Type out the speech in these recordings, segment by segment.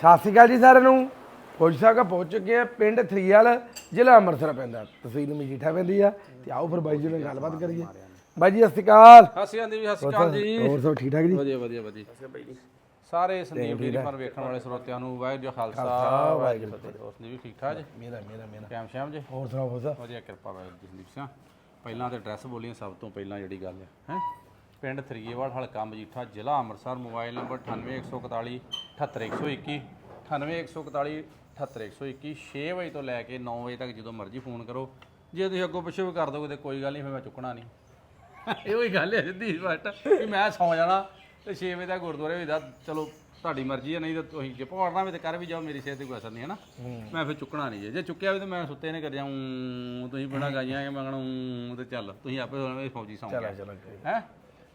ਸਤਿ ਸ਼੍ਰੀ ਅਕਾਲ ਜੀ ਸਾਰਿਆਂ ਨੂੰ। ਫੌਜੀ ਸਾਹਿਬ ਕਾ ਪਹੁੰਚ ਚੁੱਕੇ ਆ ਪਿੰਡ ਥਰੀਵਾਲ ਜ਼ਿਲ੍ਹਾ ਅੰਮ੍ਰਿਤਸਰ ਪੈਂਦਾ। ਤਹਿਸੀਲ ਮਜੀਠਾ ਪੈਂਦੀ ਆ। ਤੇ ਆਓ ਫਿਰ ਬਾਈ ਜੀ ਨਾਲ ਗੱਲਬਾਤ ਕਰੀਏ। ਬਾਈ ਜੀ ਸਤਿ ਸ਼੍ਰੀ ਅਕਾਲ। ਸਤਿ ਸ਼੍ਰੀ ਅਕਾਲ ਜੀ ਸਤਿ ਸ਼੍ਰੀ ਅਕਾਲ ਜੀ। ਹੋਰ ਸਭ ਠੀਕ ਠਾਕ ਜੀ? ਵਧੀਆ ਵਧੀਆ ਵਧੀਆ। ਸਾਰੇ ਸੰਦੀਪ ਜੀ ਪਰ ਵੇਖਣ ਵਾਲੇ ਸਰੋਤਿਆਂ ਨੂੰ ਵਾਹਿਗੁਰੂ ਜੀ ਖਾਲਸਾ ਵਾਹਿਗੁਰੂ ਜੀ ਹੋਰ ਸੰਦੀਪ ਠੀਕ ਠਾਕ ਜੀ? ਮੇਰਾ ਮੇਰਾ ਮੇਰਾ। ਕੈਮ ਸ਼ਾਮ ਜੀ? ਹੋਰ ਸੁਣਾਓ ਵਧੀਆ ਕਿਰਪਾ ਵਾਹਿਗੁਰੂ ਜੀ ਸੰਦੀਪ ਸਿੰਘ। ਪਹਿਲਾਂ ਤੇ ਐਡਰੈਸ ਬੋਲੀਏ ਸਭ ਤੋਂ ਪਹਿਲਾਂ ਜਿਹੜੀ ਗੱਲ ਹੈ ਹੈ? ਪਿੰਡ ਥਰੀਏਵਾਲ ਹਲਕਾ ਮਜੀਠਾ ਜ਼ਿਲ੍ਹਾ ਅੰਮ੍ਰਿਤਸਰ ਮੋਬਾਈਲ ਨੰਬਰ 98141 78121 98141 78121 6 ਵਜੇ ਤੋਂ ਲੈ ਕੇ 9 ਵਜੇ ਤੱਕ ਜਦੋਂ ਮਰਜ਼ੀ ਫੋਨ ਕਰੋ। ਜੇ ਤੁਸੀਂ ਅੱਗੋਂ ਪਿੱਛੋਂ ਵੀ ਕਰ ਦੋਗੇ ਤੇ ਕੋਈ ਗੱਲ ਨਹੀਂ ਫਿਰ ਮੈਂ ਚੁੱਕਣਾ ਨਹੀਂ। ਇਹੋ ਹੀ ਗੱਲ ਹੈ ਸਿੱਧੀ ਬਟ ਵੀ ਮੈਂ ਸੌ ਜਾਣਾ ਤੇ 6 ਵਜੇ ਤੱਕ ਗੁਰਦੁਆਰੇ ਹੋਈਦਾ ਚਲੋ ਤੁਹਾਡੀ ਮਰਜ਼ੀ ਹੈ ਨਹੀਂ ਤਾਂ ਤੁਸੀਂ ਜੇ ਪਵਾੜਨਾ ਵੀ ਤੇ ਕਰ ਵੀ ਜਾਓ ਮੇਰੀ ਸਿਹਤ ਤੇ ਕੋਈ ਅਸਰ ਨਹੀਂ ਹੈ ਨਾ। ਮੈਂ ਫਿਰ ਚੁੱਕਣਾ ਨਹੀਂ ਜੇ। ਜੇ ਚੁੱਕਿਆ ਵੀ ਤੇ ਮੈਂ ਸੁੱਤੇ ਨੇ ਕਰ ਜਾਊਂ ਤੁਸੀਂ ਬਿਨਾ ਗਾਈਆਂ ਕੇ ਮੰਗਣਾ ਤੇ ਚੱਲ ਤੁਸੀਂ ਆਪੇ ਫੌਜੀ ਸੌਂ ਗਿਆ ਚਲੋ ਹੈ?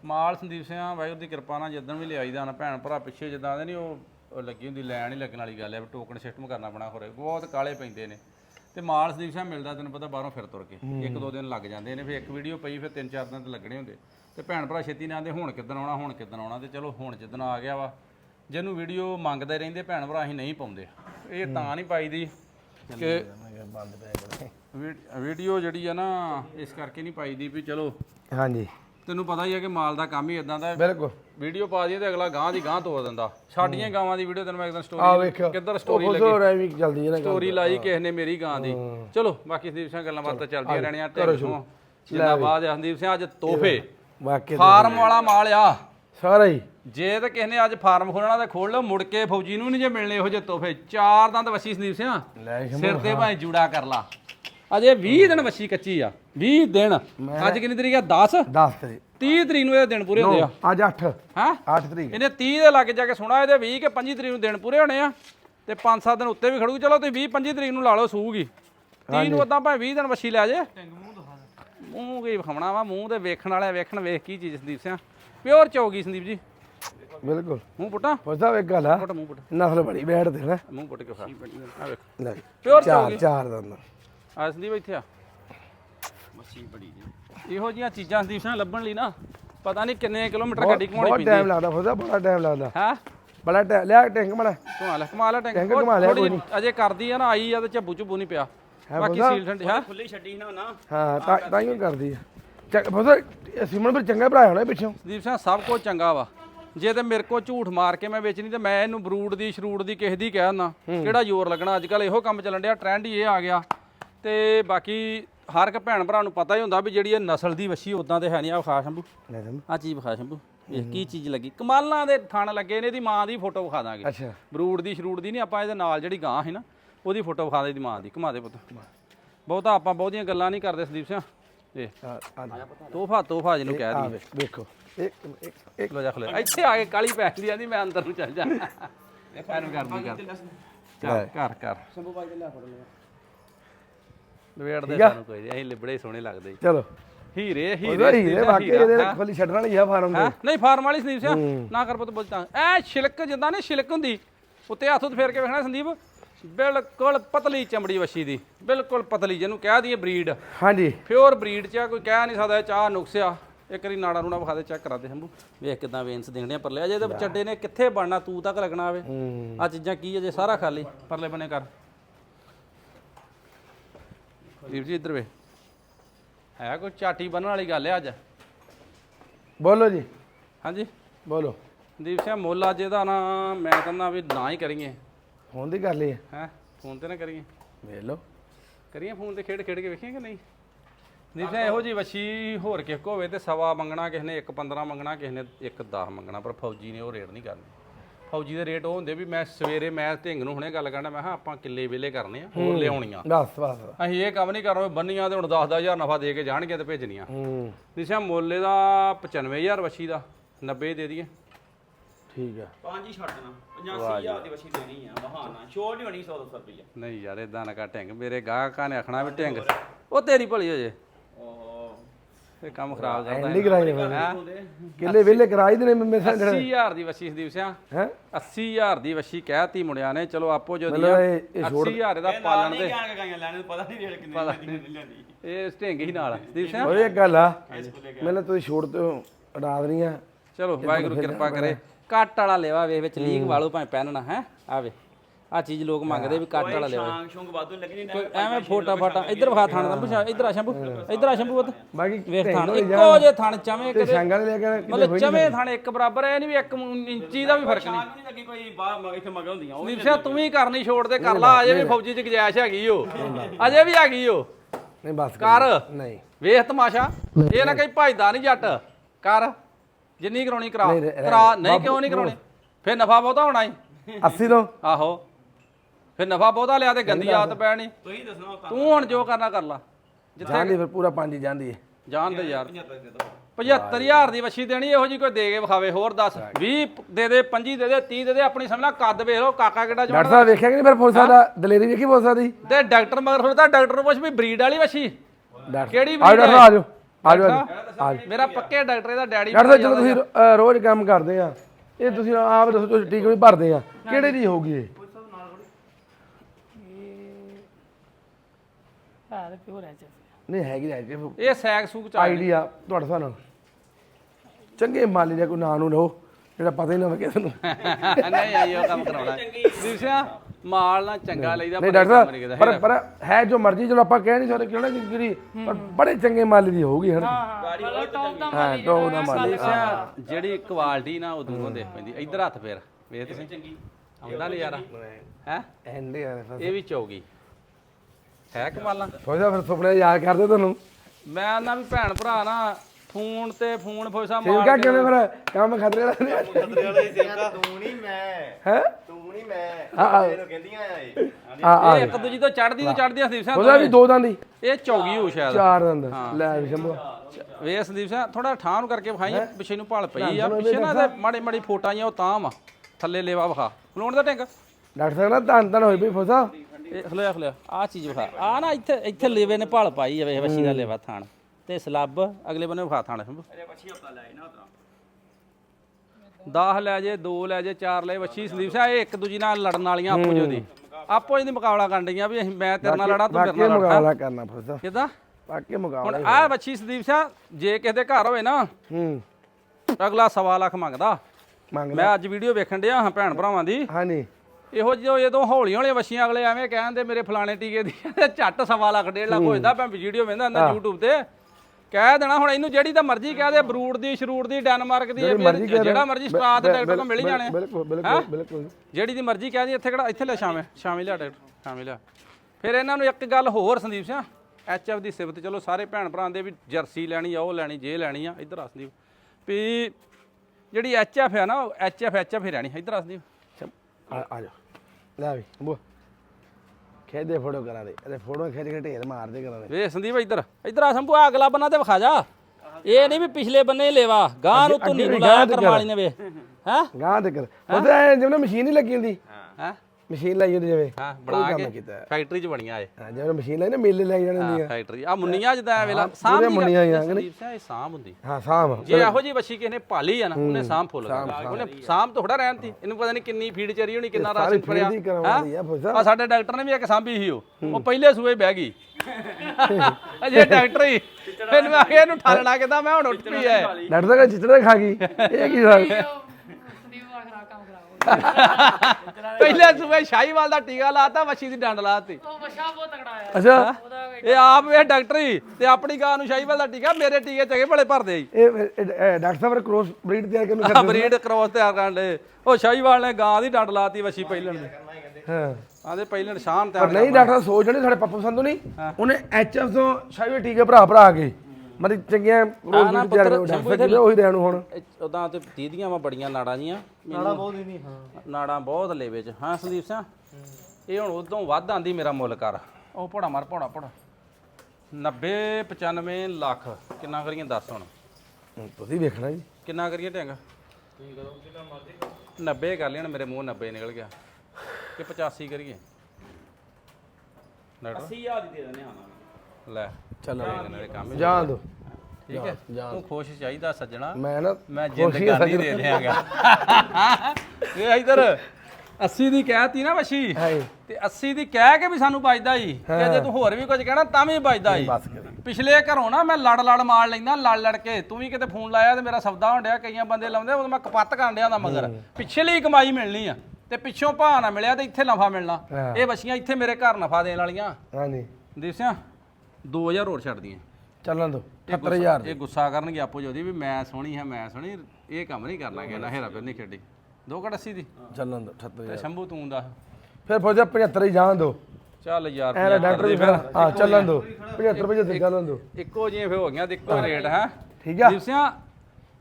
ਮਾਲ ਸੰਦੀਪ ਸਿੰਘ ਵਾਹਿਗੁਰੂ ਦੀ ਕਿਰਪਾ ਨਾਲ ਜਦੋਂ ਵੀ ਲਿਆਈਦਾ ਨਾ ਭੈਣ ਭਰਾ ਪਿੱਛੇ ਜਿੱਦਾਂ ਆਦੇ ਨਹੀਂ ਉਹ ਲੱਗੀ ਹੁੰਦੀ ਲੈਣ ਹੀ ਲੱਗਣ ਵਾਲੀ ਗੱਲ ਹੈ ਟੋਕਨ ਸਿਸਟਮ ਕਰਨਾ ਪੈਣਾ ਹੋਰੇ ਬਹੁਤ ਕਾਲੇ ਪੈਂਦੇ ਨੇ। ਤੇ ਮਾਲ ਸੰਦੀਪ ਸਿੰਘ ਮਿਲਦਾ ਤੈਨੂੰ ਪਤਾ ਬਾਹਰੋਂ ਫਿਰ ਤੁਰ ਕੇ ਇੱਕ ਦੋ ਦਿਨ ਲੱਗ ਜਾਂਦੇ ਨੇ ਫਿਰ ਇੱਕ ਵੀਡੀਓ ਪਈ ਫਿਰ ਤਿੰਨ ਚਾਰ ਦਿਨ ਤੇ ਲੱਗਣੇ ਹੁੰਦੇ। ਤੇ ਭੈਣ ਭਰਾ ਛੇਤੀ ਨਾਲ ਆਂਦੇ ਹੁਣ ਕਿੱਦਣ ਆਉਣਾ ਹੁਣ ਕਿੱਦਣ ਆਉਣਾ ਤੇ ਚਲੋ ਹੁਣ ਜਿੱਦਣ ਆ ਗਿਆ ਵਾ ਜਿਹਨੂੰ ਵੀਡੀਓ ਮੰਗਦੇ ਰਹਿੰਦੇ ਭੈਣ ਭਰਾ ਅਸੀਂ ਨਹੀਂ ਪਾਉਂਦੇ। ਇਹ ਤਾਂ ਨਹੀਂ ਪਾਈਦੀ ਕਿ ਵੀਡੀਓ ਜਿਹੜੀ ਆ ਨਾ ਇਸ ਕਰਕੇ ਨਹੀਂ ਪਾਈਦੀ ਵੀ ਚਲੋ ਹਾਂਜੀ। ਤੈਨੂੰ ਪਤਾ ਹੀ ਹੈ ਕਿ ਮਾਲ ਦਾ ਕੰਮ ਹੀ ਇਦਾਂ ਦਾ ਹੈ। ਬਿਲਕੁਲ। ਵੀਡੀਓ ਪਾ ਦਈਏ ਤੇ ਅਗਲਾ ਗਾਂ ਦੀ ਗਾਂ ਤੋੜ ਦਿੰਦਾ। ਸਾਡੀਆਂ ਗਾਵਾਂ ਦੀ ਵੀਡੀਓ ਤੈਨੂੰ ਮੈਂ ਇੱਕਦਮ ਆ ਸਟੋਰੀ ਵੇਖਿਓ। ਕਿੱਧਰ ਸਟੋਰੀ ਲੱਗੀ। ਹੋਰ ਐਵੇਂ ਜਲਦੀ ਨਾ ਸਟੋਰੀ ਲਾਈ ਕਿਸੇ ਨੇ ਮੇਰੀ ਗਾਂ ਦੀ। ਚਲੋ ਬਾਕੀ ਸੰਦੀਪ ਸਿੰਘ ਗੱਲਾਂ ਬਾਤਾਂ ਚੱਲਦੀਆਂ ਰਹਿਣੀਆਂ। ਤੋਂ ਜਿੰਦਾਬਾਦ ਆ ਸੰਦੀਪ ਸਿੰਘ ਅੱਜ ਤੋਹਫੇ। ਵਾਕਿਆ ਫਾਰਮ ਵਾਲਾ ਮਾਲ ਆ। ਸਾਰਾ ਹੀ। ਜੇ ਤਾਂ ਕਿਸੇ ਨੇ ਅੱਜ ਫਾਰਮ ਖੋਲਣਾ ਤੇ ਖੋਲ ਲਓ ਮੁੜ ਕੇ ਫੌਜੀ ਨੂੰ ਨਹੀਂ ਜੇ ਮਿਲਣੇ ਇਹੋ ਜਿਹੇ ਤੋਹਫੇ। ਚਾਰ ਦੰਦ ਵਸੀ ਸੰਦੀਪ ਸਿੰਘ। ਲੈ ਸਿਰ ਤੇ ਭਾਵੇਂ ਜੂੜਾ ਕਰ ਲਾ। ਅਜੇ 20 ਦਿਨ ਵਸੀ ਕੱਚੀ ਆ। 20 ਦਿਨ। ਅੱਜ ਕਿੰਨੀ ਤਰੀਕ ਆ? 10 10 ਤਰੀਕ। 30 ਤਰੀਕ ਨੂੰ ਇਹ ਦਿਨ ਪੂਰੇ ਹੁੰਦੇ ਆ। ਅੱਜ 8 ਹਾਂ? 8 ਤਰੀਕ। ਇਹਨੇ 30 ਦੇ ਲੱਗ ਜਾ ਕੇ ਸੁਣਾ ਇਹਦੇ 20 ਕਿ 25 ਤਰੀਕ ਨੂੰ ਦਿਨ ਪੂਰੇ ਹੋਣੇ ਆ। ਤੇ 5-7 ਦਿਨ ਉੱਤੇ ਵੀ ਖੜੂਗੀ। ਚਲੋ ਤੁਸੀਂ 20 25 ਤਰੀਕ ਨੂੰ ਲਾ ਲਓ ਸੂਗੀ 30 ਨੂੰ ਉਦਾਂ ਭਾਵੇਂ 20 ਦਿਨ ਵਸੀ ਲੈ ਜੇ। ਮੂੰਹ ਕੀ ਵਿਖਾਉਣਾ ਵਾ? ਮੂੰਹ ਤੇ ਵੇਖਣ ਵਾਲੇ ਵੇਖਣ ਵੇਖ ਕੀ ਚੀਜ਼ ਸੰਦੀਪ ਸਿੰਘ ਪਿਓਰ ਚੌਗੀ ਸੰਦੀਪ ਜੀ। ਬਿਲਕੁਲ। ਮੂੰਹ ਪੁੱਟਾ? ਸਾਹਿਬ ਇੱਕ ਗੱਲ ਆ। ਪੁੱਟ ਮੂੰਹ ਪੁੱਟ। ਨਸਲ ਬੜੀ ਬੈਠ ਦੇ ਨਾ। ਮੂੰਹ ਪੁੱਟ ਕੇ ਖਾ ਆ ਵੇਖ। ਲੈ ਪਿਓਰ ਚਾਰ ਚੌਗੀ ਚਾਰ ਦੰਦ। ਆ। ਸੰਦੀਪ ਇੱਥੇ ਆ ਇਹੋ ਜੀਆਂ ਚੀਜ਼ਾਂ ਸੰਦੀਪ ਸਿੰਘ ਲੱਭਣ ਲਈ ਨਾ ਪਤਾ ਨਹੀਂ ਕਿੰਨੇ ਕਿਲੋਮੀਟਰ ਗੱਡੀ ਘੁਮਾਉਣੀ ਬਹੁਤ ਪੈਂਦੀ। ਟਾਈਮ ਲੱਗਦਾ ਫੌਜੀ ਸਾਹਿਬ ਬੜਾ ਟਾਈਮ ਲੱਗਦਾ। ਹੈ? ਬੜਾ ਟਾਈਮ ਲਿਆ ਟੈਂਕ ਮੜਾ। ਕਮਾਲ ਹੈ ਕਮਾਲ ਹੈ ਟੈਂਕ। ਟੈਂਕ ਘੁਮਾ ਲਿਆ, ਕੋਈ ਅਜੇ ਕਰਦੀ ਆ ਨਾ ਆਈ ਆ ਤੇ ਝੱਬੂ ਝੁੱਬੂ ਨਹੀਂ ਪਿਆ। ਹੈ ਬਾਕੀ? ਸੀਲ ਠੰਡੀ ਹੈ? ਖੁੱਲੀ ਛੱਡੀ ਨਾ ਨਾ ਹਾਂ ਤਾਂ ਤਾਂ ਹੀ ਉਹ ਕਰਦੀ ਆ। ਚੱਕ ਫੌਜੀ ਸਾਹਿਬ ਸਿਮਰਨ ਫਿਰ ਚੰਗਾ ਭਰਾ ਹੋਣਾ ਪਿੱਛੋਂ। ਸੰਦੀਪ ਸਿੰਘ ਸਭ ਕੁਝ ਚੰਗਾ ਵਾ। ਜੇ ਤੇ ਮੇਰੇ ਕੋ ਝੂਠ ਮਾਰ ਕੇ ਮੈਂ ਵੇਚਣੀ ਤੇ ਮੈਂ ਇਹਨੂੰ ਬਰੂਡ ਦੀ ਸ਼ਰੂਟ ਦੀ ਕਿਸੇ ਦੀ ਕਹਿ ਦਿੰਦਾ। ਕਿਹੜਾ ਜ਼ੋਰ ਲੱਗਣਾ? ਅੱਜ ਕੱਲ ਇਹੋ ਕੰਮ ਚੱਲਣ ਡਿਆ ਟ੍ਰੈਂਡ ਹੀ ਇਹ ਆ ਗਿਆ। ਤੇ ਬਾਕੀ ਹਰ ਇੱਕ ਭੈਣ ਭਰਾ ਨੂੰ ਪਤਾ ਹੀ ਹੁੰਦਾ ਵੀ ਜਿਹੜੀ ਇਹ ਨਸਲ ਦੀ ਵੱਛੀ ਉਦਾਂ ਤੇ ਹੈ ਨਹੀਂ। ਆ ਵਿਖਾ ਸ਼ੰਭੂ। ਲੈ ਦਮ ਆ ਚੀਜ਼ ਵਿਖਾ ਸ਼ੰਭੂ। ਇਹ ਕੀ ਚੀਜ਼ ਲੱਗੀ? ਕਮਾਲਾਂ ਦੇ ਥਣ ਲੱਗੇ ਨੇ ਇਹਦੀ ਮਾਂ ਦੀ ਫੋਟੋ ਵਿਖਾ ਦਾਂਗੇ। ਅੱਛਾ। ਬਰੂਡ ਦੀ ਸ਼ਰੂਟ ਦੀ ਨਹੀਂ ਆਪਾਂ ਇਹਦੇ ਨਾਲ ਜਿਹੜੀ ਗਾਂ ਹੈ ਨਾ ਉਹਦੀ ਫੋਟੋ ਵਿਖਾ ਦੇ ਦੀ ਮਾਂ ਦੀ। ਘੁਮਾ ਦੇ ਪੁੱਤ। ਬਹੁਤਾ ਆਪਾਂ ਬਹੁਤੀਆਂ ਗੱਲਾਂ ਨਹੀਂ ਕਰਦੇ ਸੰਦੀਪ ਸਿੰਘ ਇਹ ਲੈ। ਤੋਹਫਾ ਤੋਹਫਾ ਜਿਹਨੂੰ ਕਹਿ ਆ ਦਈਏ। ਵੇਖ ਇੱਕ ਇੱਕ ਇੱਕ ਲੋ ਜਾ ਖਲੇ। ਇੱਥੇ ਆ ਕੇ ਕਾਲੀ ਪੈ ਜਾਂਦੀ ਆਂਦੀ ਮੈਂ ਅੰਦਰ ਨੂੰ ਚੱਲ ਜਾ। ਇਹਨੂੰ ਕਰਦੀ ਕਰ। ਕਰ ਕਰ ਕਰ। ਸ਼ੰਭੂ ਬਾਈ ਦੇ ਲੈ ਫੜ ਲਓ। ਸਾਨੂੰ ਕੋਈ ਨੀ, ਅਸੀਂ ਲਿਬੜੇ ਸੋਹਣੇ ਲੱਗਦੇ ਜੀ। ਚਲੋ। ਹੀਰੇ ਉਹਦਾ ਹੀਰੇ ਹੀਰੇ ਵਾਕਈ ਇਹਦੇ ਖੋਲੀ ਛੱਡਣ ਵਾਲੀ ਆ ਫਾਰਮ ਦੇ। ਹੈਂ? ਨਹੀਂ ਫਾਰਮ ਵਾਲੀ ਸੰਦੀਪ ਸਿੰਘ ਨਾ ਕਰ ਪੁੱਤ ਬੋਲਤਾ ਐ ਛਿਲਕ ਜਿੱਦਾਂ ਨੇ ਛਿਲਕ ਹੁੰਦੀ ਉੱਤੇ ਹੱਥ ਉੱਤੇ ਫੇਰ ਕੇ ਵੇਖਣਾ ਸੰਦੀਪ? ਬਿਲਕੁਲ ਪਤਲੀ ਚਮੜੀ ਵੱਛੀ ਦੀ ਬਿਲਕੁਲ ਪਤਲੀ ਜਿਹਨੂੰ ਕਹਿ ਦਈਏ ਬਰੀਡ। ਹਾਂਜੀ। ਪਿਓਰ ਬਰੀਡ ਚ ਆ, ਕੋਈ ਕਹਿ ਨਹੀਂ ਸਕਦਾ ਚਾਹ ਨੁਕਸਿਆ ਇੱਕ ਵਾਰੀ ਨਾੜਾ ਨੂੜਾ ਵਿਖਾ ਦੇ ਚੈੱਕ ਕਰਾ ਦੇ ਹੰਬੂ ਵੇਖ ਕਿਦਾਂ ਵੇਨਸ ਦੇਣਿਆ ਪਰ ਲਿਆ ਜੇ ਇਹਦੇ ਚੱਡੇ ਨੇ ਕਿੱਥੇ ਬਣਨਾ ਤੂੰ ਤੱਕ ਲੱਗਣਾ ਆਵੇ। ਆ ਚੀਜ਼ਾਂ ਕੀ ਹੈ ਜੇ ਸਾਰਾ ਖਾਲੀ ਪਰਲੇ ਬਨੇ ਕਰ। ਵੀਰ ਜੀ ਇੱਧਰ ਵੇ। ਹੈ ਕੋਈ ਚਾਟੀ ਬੰਨਣ ਵਾਲੀ ਗੱਲ ਹੈ ਅੱਜ? ਬੋਲੋ ਜੀ। ਹਾਂਜੀ। ਬੋਲੋ। ਦੀਪ ਸਿੰਘ ਮੁੱਲ ਅੱਜ ਇਹਦਾ ਨਾ ਮੈਂ ਕਹਿੰਦਾ ਵੀ ਨਾ ਹੀ ਕਰੀਏ। ਫੋਨ ਦੀ ਕਰ ਲਈ ਹੈ। ਫੋਨ ਤੇ ਨਾ ਕਰੀਏ। ਵੇਖ ਲਓ। ਕਰੀਏ ਫੋਨ ਤੇ ਖੇਡ ਖੇਡ ਕੇ ਵੇਖੀਏ ਕਿ ਨਹੀਂ? ਦੀਪ ਸਿੰਘ ਇਹੋ ਜੀ ਵੱਛੀ ਹੋਰ ਕਿਸੇ ਕੋ ਹੋਵੇ ਤੇ ਸਵਾ ਮੰਗਣਾ ਕਿਸੇ ਨੇ 1.15 ਮੰਗਣਾ ਕਿਸੇ ਨੇ 1.10 ਮੰਗਣਾ ਪਰ ਫੌਜੀ ਨੇ ਉਹ ਰੇਟ ਨਹੀਂ ਕਰਨੀ। ਫੌਜੀ ਦੇ ਰੇਟ ਉਹ ਹੁੰਦੇ ਵੀ ਮੈਂ ਸਵੇਰੇ ਮੈਂ ਢਿੰਗ ਨੂੰ ਹੁਣੇ ਗੱਲ ਕਰਨਾ ਮੈਂ ਕਿਹਾ ਆਪਾਂ ਕਿੱਲੇ ਵੇਲੇ ਕਰਨੇ ਆ ਹੋਰ ਲਿਆਉਣੀਆਂ। ਬਸ ਬਸ ਅਸੀਂ ਇਹ ਕੰਮ ਨਹੀਂ ਕਰਨਾ ਬੰਨੀਆਂ ਤੇ ਹੁਣ 10-10000 ਨਫਾ ਦੇ ਕੇ ਜਾਣਗੇ ਤੇ ਭੇਜਣੀਆਂ। ਹੂੰ। ਦਿਸ਼ਾ ਮੁੱਲ ਇਹਦਾ 95000 ਵੱਛੀ ਦਾ 90 ਦੇ ਦਈਏ। ਠੀਕ ਆ। ਪੰਜ ਹੀ ਛੱਡ ਦੇਣਾ 85000 ਦੀ ਵਛੀ ਦੇਣੀ ਆ ਬਹਾਨਾ। ਛੋੜ ਨਹੀਂ ਹੋਣੀ 100 200 ਰੁਪਈਆ। ਨਹੀਂ ਯਾਰ ਇਦਾਂ ਨਾ ਕਰ ਢਿੰਗ। ਮੇਰੇ ਗਾਹਕਾਂ ਨੇ ਆਖਣਾ ਵੀ ਢਿੰਗ। ਉਹ ਤੇਰੀ ਭਲੀ ਹੋ ਜੇ। ਇਹ ਕੰਮ ਖਰਾਬ ਕਰਦਾ ਐਂਡੀ ਕਰਾਈ ਨੇ ਉਹਦੇ ਕਿੱਲੇ ਵੇਲੇ ਕਰਾਈ ਦੇ ਨੇ ਮੇਰੇ ਸਾਹ 80000 ਦੀ ਵੱਛੀ ਸੰਦੀਪ ਸਿੰਘ ਹੈ? 80000 ਦੀ ਵੱਛੀ ਕਹਿਤੀ ਮੁੰਡਿਆਂ ਨੇ। ਚਲੋ ਆਪੋ ਜੋ ਛੋੜ 80000 ਦਾ ਪਾਲਣ ਨਹੀਂ ਦੇ ਜਾਣ ਕੇ ਗਾਈਆਂ ਲੈਣ ਨੂੰ ਪਤਾ ਨਹੀਂ ਰੇਟ ਕਿੰਨੇ ਦੀ ਇਹ ਢਿੰਗ ਹੀ ਨਾਲ ਸੰਦੀਪ ਸਿੰਘ ਉਹ ਇੱਕ ਗੱਲ ਆ। ਮੈਨੂੰ ਤੁਸੀਂ ਛੋੜ ਤੋਂ ਉਡਾ ਦੇਣੀ ਆ। ਚਲੋ ਵਾਹਿਗੁਰੂ ਕਿਰਪਾ ਕਰੇ। ਕੱਟ ਵਾਲਾ ਲੇਵਾ ਵੇ ਵਿੱਚ ਲੀਕ ਵਾਲੋ ਭਾਵੇਂ ਪਹਿਨਣਾ ਹੈ? ਆਵੇ। ਆ ਚੀਜ਼ ਲੋਕ ਮੰਗਦੇ ਵੀ ਕੱਟ ਵਾਲਾ ਲਿਆਓ। ਵਾਧੂ ਲੱਗਣੀ ਨਾ ਕੋਈ ਐਵੇਂ ਫੋਟਾ ਫਾਟਾ। ਇੱਧਰ ਵਿਖਾ ਥਾਣ ਦਾ। ਪੁੱਛਾ ਇੱਧਰ ਆ ਸ਼ੰਭੂ। ਇੱਧਰ ਆ ਸ਼ੰਭੂ ਪੁੱਤ। ਬਾਕੀ ਵੇਖ ਥਾਣ। ਇੱਕੋ ਜੇ ਥਾਣ ਚਵੇਂ ਤੇ ਕਦੇ ਸ਼ਾਂਗਾਂ ਦੇ ਲੈ ਕੇ ਮਤਲਬ ਚਵੇਂ ਥਾਣ ਇੱਕ ਬਰਾਬਰ ਐ ਨਹੀਂ ਵੀ ਇੱਕ ਇੰਚੀ ਦਾ ਵੀ ਫ਼ਰਕ ਨਹੀਂ। ਨਹੀਂ ਲੱਗੀ ਕੋਈ ਬਾਹਰ ਇੱਥੇ ਮਗਰ ਹੁੰਦੀਆਂ ਉਹ ਨਿਸ਼ਾ ਤੂੰ ਵੀ ਕਰਨੀ ਛੋੜ ਦੇ ਕਰ ਲਾ ਅਜੇ ਵੀ ਫੌਜੀ ਚ ਗੁਜਾਇਸ਼ ਹੈਗੀ ਓ। ਅਜੇ ਵੀ ਹੈਗੀ ਓ। ਨਹੀਂ ਬਸ ਕਰ। ਨਹੀਂ। ਵੇਖ ਤਮਾਸ਼ਾ। ਇਹ ਨਾ ਕਹੀਂ ਭਜਦਾ ਨਹੀਂ ਜੱਟ। ਕਰ। ਜਿੰਨੀ ਕਰਾਉਣੀ ਕਰਾ। ਕਰਾ। ਨਹੀਂ। ਕਿਉਂ ਨਹੀਂ ਕਰਾਉਣੀ? ਫਿਰ ਨਫਾ ਬਹੁਤਾ ਹੋਣਾ ਈ। 80 ਤੋਂ? ਆਹੋ। ਫਿਰ ਨਫਾ ਬਹੁਤਾ ਲਿਆ ਤੇ ਗੰਦੀ ਆਦਤ ਪੈਣੀ। ਤੁਸੀਂ ਦੱਸਣਾ ਤਾਂ ਤੂੰ ਹੁਣ ਜੋ ਕਰਨਾ ਕਰ ਲਾ। ਜਿੱਥੇ ਜਾਂਦੀ ਫਿਰ ਪੂਰਾ ਪੰਜ ਹੀ ਜਾਂਦੀ ਹੈ ਜਾਣ ਦੇ ਯਾਰ। 75 ਦੇ ਦੋ। 75000 ਦੀ ਵੱਛੀ ਦੇਣੀ ਇਹੋ ਜੀ ਕੋਈ ਦੇ ਕੇ ਵਿਖਾਵੇ ਹੋਰ ਦੱਸ। 20 ਦੇ ਦੇ 25 ਦੇ ਦੇ 30 ਦੇ ਦੇ ਆਪਣੀ ਸਮਝ ਲਾ ਕੱਦ ਵੇਖ ਲਓ ਕਾਕਾ ਕਿੱਡਾ ਡਾਕਟਰ ਜਵਾਨ ਸਾਹਿਬ ਵੇਖਿਆ ਕਿ ਨਹੀਂ ਫਿਰ ਪੁਲਿਸ ਦਾ ਦਲੇਰੀ ਵੇਖੀ ਪੁਲਿਸ ਦੀ ਤੇ ਡਾਕਟਰ ਮਗਰ ਫਿਰ ਤਾਂ ਡਾਕਟਰ ਨੂੰ ਪੁੱਛ ਵੀ ਬਰੀਡ ਵਾਲੀ ਵੱਛੀ? ਡਾਕਟਰ ਕਿਹੜੀ ਡਾਕਟਰ ਹੈ? ਆਜੋ। ਆਜੋ ਆਜੋ। ਮੇਰਾ ਪੱਕੇ ਡਾਕਟਰ ਦਾ ਡੈਡੀ ਡਾਕਟਰ ਸਾਹਿਬ ਜਦੋਂ ਤੁਸੀਂ ਰੋਜ਼ ਕੰਮ ਕਰਦੇ ਆ ਇਹ ਤੁਸੀਂ ਆਪ ਦੱਸੋ ਤੁਸੀਂ ਟੀਕੇ ਵੀ ਭਰਦੇ ਆ। ਕਿਹੜੇ ਦੀ ਹੋਊਗੀ ਇਹ? ਹੈ ਤੇ ਪਿਓਰ ਹੈ ਜੀ ਨਹੀਂ ਹੈਗੀ ਜੀ ਇਹ ਸੈਕ ਸੂਕ ਚ ਆ ਆਈਡੀਆ ਤੁਹਾਡੇ ਹਿਸਾਬ ਨਾਲ ਚੰਗੇ ਮਾਲੀ ਦਾ ਕੋਈ ਨਾਂ ਨੂੰ ਲਓ ਜਿਹੜਾ ਪਤਾ ਹੀ ਨਾ ਹੋਵੇ ਕਿਸੇ ਨੂੰ ਨਹੀਂ ਆਈ ਉਹ ਕੰਮ ਕਰਾਉਣਾ। ਦਿਵਸਿਆ ਮਾਲ ਨਾ ਚੰਗਾ ਲਈਦਾ ਨਹੀਂ ਪਰ ਡਾਕਟਰ ਸਾਹਿਬ। ਪਰ ਪਰ ਹੈ ਜੋ ਮਰਜ਼ੀ ਚਲੋ ਆਪਾਂ ਕਹਿ ਨਹੀਂ ਸਕਦੇ ਕਿਉਂ ਨਾ ਕਿ ਜਿਹੜੀ ਪਰ ਬੜੇ ਚੰਗੇ ਮਾਲੀ ਦੀ ਹੋਊਗੀ ਹਣ ਮਤਲਬ ਟੌਪ ਦਾ ਹਾਂ ਟੋ ਦਾ ਮਾਲੀ ਦਿਵਸਿਆ, ਜਿਹੜੀ ਕੁਆਲਿਟੀ ਨਾ ਉਹ ਦੂਰੋਂ ਦੇਖ ਪੈਂਦੀ। ਇੱਧਰ ਹੱਥ ਫੇਰ। ਵੇਖ ਤੁਸੀਂ। ਚੰਗੀ। ਆਉਂਦਾ ਨਹੀਂ ਯਾਰ। ਹੈ? ਐਂਡੇ ਆ ਫਿਰ। ਇਹ ਵੀ ਚੌਗੀ। ਹੈ ਕਮਾਲਾਂ? ਸੋਚਦਾ ਫਿਰ ਸੁਪਨੇ ਯਾਦ ਕਰਦੇ ਤੁਹਾਨੂੰ? ਮੈਂ ਨਾ ਵੀ ਭੈਣ ਭਰਾ ਨਾ ਫੋਨ ਤੇ ਫੋਨ ਫੋਸਾ ਠੀਕ ਆ ਮਾਰ ਕਿਵੇਂ ਫਿਰ? ਕੰਮ ਖਤਰੇ ਵਾਲਾ ਖਤਰੇ ਵਾਲੇ ਸੇਵਕਾ। ਤੂੰ ਨਹੀਂ ਮੈਂ। ਹੈ? ਤੂੰ ਨਹੀਂ ਮੈਂ। ਇਹਨੂੰ ਕਹਿੰਦੀਆਂ ਆ ਇਹ। ਆ ਆ। ਇਹ ਇੱਕ ਦੂਜੀ ਤੋਂ ਚੜਦੀ ਤੋਂ ਚੜਦੀ ਸੰਦੀਪ ਸਿੰਘ ਉਹਦਾ ਵੀ ਦੋ ਦੰਦ ਹੀ। ਇਹ ਚੌਗੀ ਹੋ ਸ਼ਾਇਦ। ਚਾਰ ਦੰਦ। ਲੈ ਵੀ ਸ਼ੰਭੂ। ਵੇ ਸੰਦੀਪ ਸਿੰਘ ਥੋੜਾ ਠਾਂ ਨੂੰ ਕਰਕੇ ਵਿਖਾਈ ਪਿੱਛੇ ਨੂੰ ਭਾਲ ਪਈ ਆ। ਪਿੱਛੇ ਨਾ ਮਾੜੀ ਮਾੜੀ ਫੋਟਾਂ ਜਿਹੀਆਂ ਉਹ ਤਾਂ ਵਾ। ਥੱਲੇ ਲੇਵਾ ਵਿਖਾ। ਬਲੂਣ ਦਾ ਟੈਂਕ ਡਾਕਟਰ ਸਾਹਿਬ ਨਾ ਧੰਨ ਧੰਨ ਹੋਈ ਪਈ ਫੋਸਾ। ਇਹ ਖਲੋਇਆ ਖਲੋਇਆ ਆ ਚੀਜ਼ ਵਿਖਾ। ਆ ਨਾ ਇੱਥੇ ਇੱਥੇ ਲੇਵੇ ਨੇ ਭਾਲ ਪਾਈ ਆ ਵੇਖ ਵੱਛੀ ਦਾ ਲੇਵਾ ਥਾਣ। ਤੇ ਸਲੱਬ ਅਗਲੇ ਬੰਨੇ ਵਿਖਾ ਥਾਣ ਸੰਭੂ। ਅਰੇ ਬੱਚੀ ਹਫਤਾ ਲੈ ਨਾ ਉਤਰਾ 10 ਲੈ ਜੇ 2 ਲੈ ਜੇ 4 ਲੈ ਵੱਛੀ ਸੰਦੀਪ ਸਿੰਘ ਇਹ ਇੱਕ ਦੂਜੀ ਨਾਲ ਲੜਨ ਵਾਲੀਆਂ ਆਪੋ ਜੋ ਦੀ। ਆਪੋ ਜੀ ਦੀ ਮੁਕਾਬਲਾ ਕਰਨ ਡਈਆਂ ਵੀ ਅਸੀਂ ਮੈਂ ਤੇਰੇ ਨਾਲ ਲੜਾਂ ਤੂੰ ਮੇਰੇ ਬਾਕੀ ਨਾਲ ਲੜ। ਮੁਕਾਬਲਾ ਕਰਨਾ ਫੋਸਾ। ਕਿਦਾਂ? ਬਾਕੀ ਮੁਕਾਬਲਾ ਹੁਣ ਆ ਵੱਛੀ ਸੰਦੀਪ ਸਿੰਘ ਜੇ ਕਿਸੇ ਦੇ ਘਰ ਹੋਵੇ ਨਾ ਹੂੰ। ਅਗਲਾ ਸਵਾ ਲੱਖ ਮੰਗਦਾ। ਮੈਂ ਅੱਜ ਵੀਡੀਓ ਵੇਖਣ ਡਿਆ ਹਾਂ ਭੈਣ ਭਰਾਵਾਂ ਦੀ। ਹਾਂਜੀ। ਇਹੋ ਜਿਹੇ ਜਦੋਂ ਹੌਲੀ ਹੌਲੀ ਵਛੀਆਂ ਅਗਲੇ ਐਵੇਂ ਕਹਿੰਦੇ ਮੇਰੇ ਫਲਾਣੇ ਟੀਕੇ ਦੀ ਤੇ ਝੱਟ ਸਵਾ ਲੱਖ ਡੇਢ ਲੱਖ ਹੋ। ਜਾਂਦਾ ਮੈਂ ਵੀਡੀਓ ਵੇਂਦਾ ਹੁੰਦਾ YouTube ਤੇ। ਕਹਿ ਦੇਣਾ ਹੁਣ ਇਹਨੂੰ ਜਿਹੜੀ ਤਾਂ ਮਰਜ਼ੀ ਕਹਿ ਦੇ ਬਰੂਡ ਦੀ ਸ਼ਰੂਡ ਦੀ ਡੈਨਮਾਰਕ ਦੀ ਜਿਹੜਾ। ਮਰਜ਼ੀ ਸਟਾਰ ਦੇ। ਡਾਕਟਰ ਕੋਲ ਮਿਲ ਹੀ ਜਾਣੇ। ਬਿਲਕੁਲ ਬਿਲਕੁਲ ਬਿਲਕੁਲ। ਜਿਹੜੀ ਦੀ ਮਰਜ਼ੀ ਕਹਿ ਦੀ ਇੱਥੇ ਕਿਹੜਾ ਇੱਥੇ ਲੈ ਸ਼ਾਮੇ ਸ਼ਾਮੇ ਲਿਆ ਡਾਕਟਰ ਸ਼ਾਮੇ ਲਿਆ। ਫਿਰ ਇਹਨਾਂ ਨੂੰ ਇੱਕ ਗੱਲ ਹੋਰ ਸੰਦੀਪ ਸਿੰਘ ਐਚਐਫ ਦੀ ਸਿਫਤ ਚਲੋ ਸਾਰੇ ਭੈਣ ਭਰਾ ਦੇ ਵੀ ਜਰਸੀ ਲੈਣੀ ਆ ਉਹ ਲੈਣੀ ਜੇ ਲੈਣੀ ਆ ਇੱਧਰ ਆ ਸੰਦੀਪ। ਵੀ ਜਿਹੜੀ ਐਚਐਫ ਹੈ ਨਾ ਐਚਐਫ ਐਚਐਫ ਹੀ ਰਹਿਣੀ ਇੱਧਰ ਆ ਸੰਦੀਪ। ਚੱਲ, ਆ ਆ ਜਾ ਲੈ ਵੀ ਬੋ। ਖੇਡ ਦੇ ਫੋਟੋ ਕਰਾ ਦੇ। ਅਰੇ ਫੋਟੋ ਖਿੱਚ ਕੇ ਢੇਰ ਮਾਰ ਦੇ ਕਰਾ ਦੇ। ਵੇ ਸੰਦੀਪ ਇੱਧਰ ਇੱਧਰ ਆ ਸੰਭੂ ਆ ਅਗਲਾ ਬੰਨਾ ਤੇ ਵਿਖਾ ਜਾ। ਇਹ ਨਹੀਂ ਵੀ ਪਿਛਲੇ ਬੰਨੇ ਹੀ ਲੈਵਾ। ਗਾਂ ਨੂੰ ਧੁੰਨੀ ਨੂੰ ਲਾਇਆ ਕਰਮਾਲੀ ਨੇ ਵੇ। ਹੈ? ਗਾਂ ਤੇ ਕਰ। ਉਹਦੇ ਜਿਵੇਂ ਮਸ਼ੀਨ ਨਹੀਂ ਲੱਗੀ ਹੁੰਦੀ। ਹੈ? ਮਸ਼ੀਨ ਲਾਈ ਹੁੰਦੀ ਜਿਵੇਂ। ਹਾਂ ਬਣਾ ਕੇ। ਫੈਕਟਰੀ 'ਚ ਬਣੀਆਂ ਏ ਹਾਂ ਜਿਵੇਂ ਮਸ਼ੀਨ ਲਾਈ ਨਾ ਮੇਲੇ ਲੈ ਜਾਣੀ ਹੁੰਦੀ ਆ। ਫੈਕਟਰੀ ਆ ਮੁੰਨੀਆਂ ਜਿੱਦਾਂ ਐ ਵੇਲਾ ਸਾਂਭ ਦੀ ਮੁੰਨੀਆਂ ਆ, ਗੱਲ- ਸੰਦੀਪ ਸਿੰਘ ਇਹ ਸਾਂਭ ਹੁੰਦੀ। ਹਾਂ ਸਾਮ ਜੇ ਇਹੋ ਜੀ ਬੱਚੀ ਕਿਸੇ ਨੇ ਪਾਲੀ ਆ ਨਾ ਉਹਨੇ ਸਾਂਭ ਫੁੱਲ ਉਹਨੇ ਸਾਂਭ ਥੋੜਾ ਰਹਿਣ ਤੀ। ਇਹਨੂੰ ਪਤਾ ਨਹੀਂ ਕਿੰਨੀ ਫੀਡ ਚਰੀ ਹੋਣੀ ਕਿੰਨਾ ਰਾਸ਼ਨ ਭਰਿਆ ਆ। ਸਾਡੇ ਡਾਕਟਰ ਨੇ ਵੀ ਇੱਕ ਸਾਂਭੀ ਸੀ ਉਹ। ਉਹ ਪਹਿਲੇ ਸੂਏ ਬਹਿ ਗਈ। ਅਜੇ ਡਾਕਟਰ ਹੀ ਮੈਨੂੰ ਆ ਕੇ ਇਹਨੂੰ ਠਾਲਣਾ ਕਿਦਾਂ? ਮੈਂ ਹੁਣ ਉੱਠ ਪਈ ਐ। ਡਾਕਟਰ ਦਾ ਚਿੱਤੜਾ ਖਾ ਗਈ ਇਹ ਕੀ ਸਾਲ ਸੰਦੀਪ ਵਾਲਾ ਖਰਾਬ ਕੰਮ ਖਰਾਬ ਪਹਿਲੇ ਸੂਏ ਸ਼ਾਹੀਵਾਲ ਦਾ ਟੀਕਾ ਲਾਤਾ ਵੱਛੀ ਦੀ ਡੰਡ ਲਾਤੀ। ਉਹ ਵਸ਼ਾ ਬਹੁਤ ਤਗੜਾ ਆਇਆ। ਅੱਛਾ। ਉਹਦਾ ਇਹ ਆਪ ਇਹ ਡਾਕਟਰ ਹੀ ਤੇ ਆਪਣੀ ਗਾਂ ਨੂੰ ਸ਼ਾਹੀਵਾਲ ਦਾ ਟੀਕਾ ਮੇਰੇ ਟੀਕੇ ਚਗੇ ਬੜੇ ਭਰਦੇ ਜੀ ਇਹ ਇਹ- ਇਹ ਡਾਕਟਰ ਸਾਹਿਬ ਕ੍ਰੋਸ ਬਰੀਡ ਤਿਆਰ ਕਰਨ ਨੂੰ ਕਰਦੇ ਬਰੀਡ ਕ੍ਰੋਸ ਤਿਆਰ ਕਰਨ ਦੇ ਉਹ ਸ਼ਾਹੀਵਾਲ ਨੇ ਗਾਂ ਦੀ ਡੰਡ ਲਾਤੀ ਵੱਛੀ ਪਹਿਲਣ ਦੀ। ਹਾਂ। ਆਂਦੇ ਪਹਿਲਣ ਸ਼ਾਨ ਤਿਆਰ ਨਹੀਂ ਡਾਕਟਰ ਸਾਹਿਬ ਸੋਚ ਜਿਹੜੇ ਸਾਡੇ ਪੱਪੂ ਸੰਧੂ ਨਹੀਂ ਉਹਨੇ ਐਚਐਫ ਤੋਂ ਸ਼ਾਇਦ ਟੀਕੇ ਭਰਾ ਭਰਾ ਕੇ ਮਤਲਬ ਚੰਗੀਆਂ ਕ੍ਰੋਸ ਨਾ ਪੁੱਤਰ, ਕਰ ਸ਼ੰਭੂ ਸਾਹਿਬ ਉਹੀ ਰਹਿਣ ਨੂੰ ਹੁਣ ਉਦਾਂ ਤੇ ਦੀਦੀਆਂ ਵਾ ਬੜੀਆਂ ਨਾੜਾਂ ਜੀਆਂ। ਨਾੜਾਂ ਬਹੁਤ ਨਹੀਂ ਹਾਂ। ਨਾੜਾਂ ਬਹੁਤ ਲੇਵੇ ਚ ਹਾਂ ਸੰਦੀਪ ਸਿੰਘ ਇਹ ਹੁਣ ਉਦੋਂ ਵੱਧ ਆਂਦੀ ਮੇਰਾ ਮੁੱਲ ਕਰ। ਉਹ ਪੋੜਾ ਮਾਰ ਪੋੜਾ ਪੋੜਾ। 90 95 ਲੱਖ। ਕਿੰਨਾ ਕਰੀਏ ਦੱਸ ਹੁਣ? ਤੁਸੀਂ ਵੇਖਣਾ ਜੀ। ਕਿੰਨਾ ਕਰੀਏ ਢੰਗ? 90 ਕਰ ਲੈਣ ਮੇਰੇ ਮੂੰਹ 90 ਨਿਕਲ ਗਿਆ। ਕਿ 85 ਕਰੀਏ? ਡਾਕਟਰ 80000 ਦੀ ਦੇ ਦਿੰਦੇ ਹਾਂ। ਨਾ ਲੈ ਚੱਲ ਨਾਲੇ ਕੰਮ ਹੀ ਜਾਣ ਦੋ। ਠੀਕ ਹੈ? ਤੂੰ ਖੁਸ਼ ਚਾਹੀਦਾ ਸੱਜਣਾ। ਮੈਂ ਨਾ ਮੈਂ ਖੁਸ਼ੀ ਜਿੰਦਗਾਨੀ ਦੇ ਦਿਆਂਗਾ। ਇਹ ਇਧਰ 80 ਦੀ ਕਹਿਤੀ ਨਾ ਵਸ਼ੀ ਹਾਏ। ਤੇ 80 ਦੀ ਕਹਿ ਕੇ ਵੀ ਸਾਨੂੰ ਬਚਦਾ ਹੀ ਕਿ ਜੇ ਤੂੰ ਹੋਰ ਵੀ ਕੁਝ ਕਹਿਣਾ ਤਾਂ ਵੀ ਬਚਦਾ ਹੀ ਬਸ ਕਰੀ। ਪਿਛਲੇ ਘਰੋਂ ਨਾ ਮੈਂ ਲੜ ਲੜ ਮਾਰ ਲੈਂਦਾ ਲੜ ਲੜ ਕੇ। ਤੂੰ ਵੀ ਕਿਤੇ ਫੋਨ ਲਾਇਆ ਤੇ ਮੇਰਾ ਸੌਦਾ ਹੋਣ ਡਿਆ ਕਈਆਂ ਬੰਦੇ ਲਾਉਂਦੇ ਉਹ ਮੈਂ ਕਪੱਤ ਕਰਨ ਡਿਆ ਦਾ ਮਗਰ। ਪਿਛਲੀ ਕਮਾਈ ਮਿਲਣੀ ਆ। ਤੇ ਪਿੱਛੋਂ ਭਾਅ ਨਾ ਮਿਲਿਆ ਤੇ ਇੱਥੇ ਨਫਾ ਮਿਲਣਾ। ਹਾਂ। ਇਹ ਵਛੀਆਂ ਇੱਥੇ ਮੇਰੇ ਘਰ ਨਫਾ ਦੇਣ ਵਾਲੀਆਂ। ਹਾਂਜੀ। ਸੰਦੀਪ ਸਿੰਘ 2000 ਹੋਰ ਛੱਡਦੀਆਂ। ਚੱਲਣ ਦੋ ਇਹ 70000 ਗੁੱਸਾ- ਇਹ ਗੁੱਸਾ ਕਰਨਗੇ ਆਪੋ ਜੋਦੀ ਵੀ ਮੈਂ ਸੋਹਣੀ ਹਾਂ ਮੈਂ ਸੋਹਣੀ ਇਹ ਕੰਮ ਨਹੀਂ ਕਰਨਾ ਕਿ ਨਾ ਹੇਰਾ ਫਿਰ ਨਹੀਂ ਖੇਡੀ। ਦੋ ਘੜ 80 ਦੀ। ਚੱਲਣ ਦੋ ਤੇ 78000 ਸ਼ੰਭੂ ਤੂੰ ਦਾ ਫਿਰ ਫੌਜਾ 75 ਹੀ ਜਾਣ ਦੋ। ਚੱਲ ਯਾਰ ਐ ਡਾਕਟਰ ਵੀ ਫਿਰ ਹਾਂ ਚੱਲਣ ਦੋ। 75 75 ਚੱਲਣ ਦੋ। ਇੱਕੋ ਜਿਹੀਆਂ ਫੇ ਹੋ ਗਈਆਂ ਤੇ ਇੱਕੋ ਰੇਟ ਹੈ। ਠੀਕ ਆ। ਦਿਵਸਿਆਂ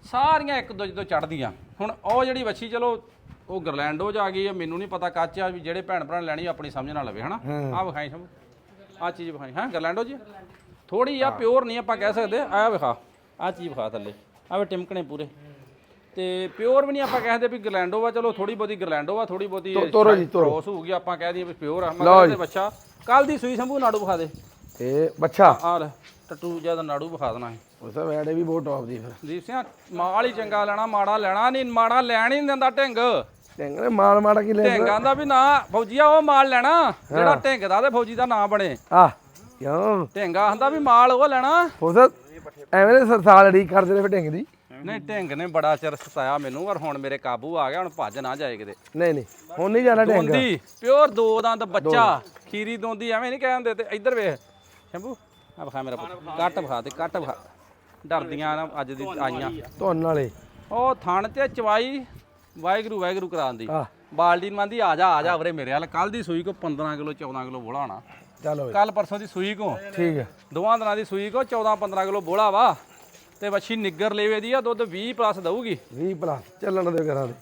ਸਾਰੀਆਂ ਇੱਕ ਦੂਜੇ ਤੋਂ ਚੜਦੀਆਂ ਹੁਣ ਉਹ ਜਿਹੜੀ ਵੱਛੀ ਚਲੋ ਉਹ ਗਰਲੈਂਡੋ ਆ ਗਈ ਆ ਮੈਨੂੰ ਨਹੀਂ ਪਤਾ ਕੱਚ ਆ ਵੀ ਜਿਹੜੇ ਭੈਣ ਭਰਾ ਲੈਣੀ ਆਪਣੀ ਸਮਝ ਨਾਲ ਲਵੇ ਹਨਾ? ਆ ਵਿਖਾਈ ਸਭ। ਆ ਚੀਜ਼ ਵਿਖਾਈ ਹਾਂ ਗਰਲੈਂਡੋ ਜੀ? ਥੋੜੀ ਆ ਪਿਓਰ ਨਹੀਂ ਆਪਾਂ ਕਹਿ ਸਕਦੇ। ਆ ਵਿਖਾ ਆ ਚੀਜ਼ ਵਿਖਾ ਥੱਲੇ। ਆ ਵੇ ਟਿਮਕਣੇ ਪੂਰੇ। ਤੇ ਪਿਓਰ ਵੀ ਨਹੀਂ ਆਪਾਂ ਕਹਿੰਦੇ ਵੀ ਗਰਲੈਂਡੋ ਵਾ ਚਲੋ ਥੋੜੀ ਬਹੁਤੀ ਗਰਲੈਂਡੋ ਵਾ ਥੋੜੀ ਬਹੁਤੀ ਤੋ- ਤੋਰੋ ਜੀ, ਤੋਰੋ। ਕ੍ਰੋਸ ਹੋਊਗੀ ਆਪਾਂ ਕਹਿ ਦਈਏ ਵੀ ਪਿਓਰ ਆ। ਮਗਰ। ਤੇ ਬੱਚਾ ਕੱਲ ਦੀ ਸੂਈ ਸੰਭੂ ਨਾੜੂ ਵਿਖਾ ਦੇ। ਇਹ ਬੱਚਾ। ਆ ਲੈ ਟੱਟੂ ਜ਼ਿਆਦਾ ਨਾੜੂ ਵਿਖਾ ਦੇਣਾ ਹੈ ਉਸ ਵੈੜੇ ਵੀ ਬਹੁਤ ਟੌਪ ਦੀ ਫਿਰ। ਦੀਪ ਸਿੰਘ ਮਾਲ ਹੀ ਚੰਗਾ ਲੈਣਾ ਮਾੜਾ ਲੈਣਾ ਨਹੀਂ ਮਾੜਾ ਲੈਣ ਹੀ ਨਹੀਂ ਦਿੰਦਾ ਢਿੰਗ। ਢੰਗ ਨੇ ਮਾਲ ਮਾੜਾ ਕੀ ਲੈ ਢਿੰਗ ਆਂਦਾ ਵੀ ਨਾ ਫੌਜੀਆ ਉਹ ਮਾਲ ਲੈਣਾ ਜਿਹੜਾ ਢਿੰਗ ਦਾ ਤੇ ਫੌਜੀ ਦਾ ਨਾਂ ਬਣੇ। ਆ ਕਿਉਂ? ਢਿੰਗ ਆਂਦਾ ਵੀ ਮਾਲ ਉਹ ਲੈਣਾ। ਉਸ ਐਵੇਂ ਦੇ ਸਰਸਾਲ ਅੜੀ ਕਰਦੇ ਨੇ ਫਿਰ ਢੰਗ ਦੀ। ਨਹੀਂ ਢਿੰਗ ਨੇ ਬੜਾ ਚਿਰ ਸਤਾਇਆ ਮੈਨੂੰ ਪਰ ਹੁਣ ਮੇਰੇ ਕਾਬੂ ਆ ਗਿਆ ਹੁਣ ਭੱਜ ਨਾ ਜਾਏ ਕਿਤੇ। ਨਹੀਂ ਨਹੀਂ ਹੁਣ ਨਹੀਂ ਜਾਣਾ ਢੰਗ। ਦੋਂਦੀ ਪਿਓਰ ਦੋ ਦੰਦ ਬੱਚਾ ਖੀਰੀ ਦੋਂਦੀ ਐਵੇਂ ਨਹੀਂ ਕਹਿੰਦੇ ਤੇ ਇੱਧਰ ਵੇਖ ਸ਼ੰਭੂ ਆ ਵਿਖਾ ਮੇਰਾ ਕੱਟ ਵਿਖਾ ਤੇ ਕੱਟ ਵਿਖਾ। ਡਰਦੀਆਂ ਨਾ ਅੱਜ ਦੀ ਆਈਆਂ। ਧੁੰਨ ਵਾਲੇ। ਉਹ ਥਣ ਤੇ ਚਵਾਈ ਵਾਹਿਗੁਰੂ ਵਾਹਿਗੁਰੂ ਕਰਾਉਣ ਦੀ। ਆ ਬਾਲਟੀ ਨੂੰ ਮੰਦੀ ਆ ਜਾ ਆ ਜਾ ਵੀਰੇ ਮੇਰੇ ਹਾਲ ਕੱਲ ਦੀ ਸੂਈ ਕੋ 15 ਕਿਲੋ 14 ਕਿਲੋ ਬੋਲਾ ਹੋਣਾ। ਚਲੋ ਕੱਲ ਪਰਸੋਂ ਦੀ ਸੂਈ ਕੋ। ਠੀਕ ਹੈ। ਦੋਵਾਂ ਦਿਨਾਂ ਦੀ ਸੂਈ ਕੋ 14 15 ਕਿਲੋ ਬੋਲਾ ਵਾ। ਤੇ ਵੱਛੀ ਨਿੱਗਰ ਲੇਵੇ ਦੀ ਆ ਦੁੱਧ 20 ਪਲੱਸ ਦਊਗੀ। 20 ਪਲੱਸ ਚੱਲਣ ਦੇ ਘਰਾਂ ਦੇ।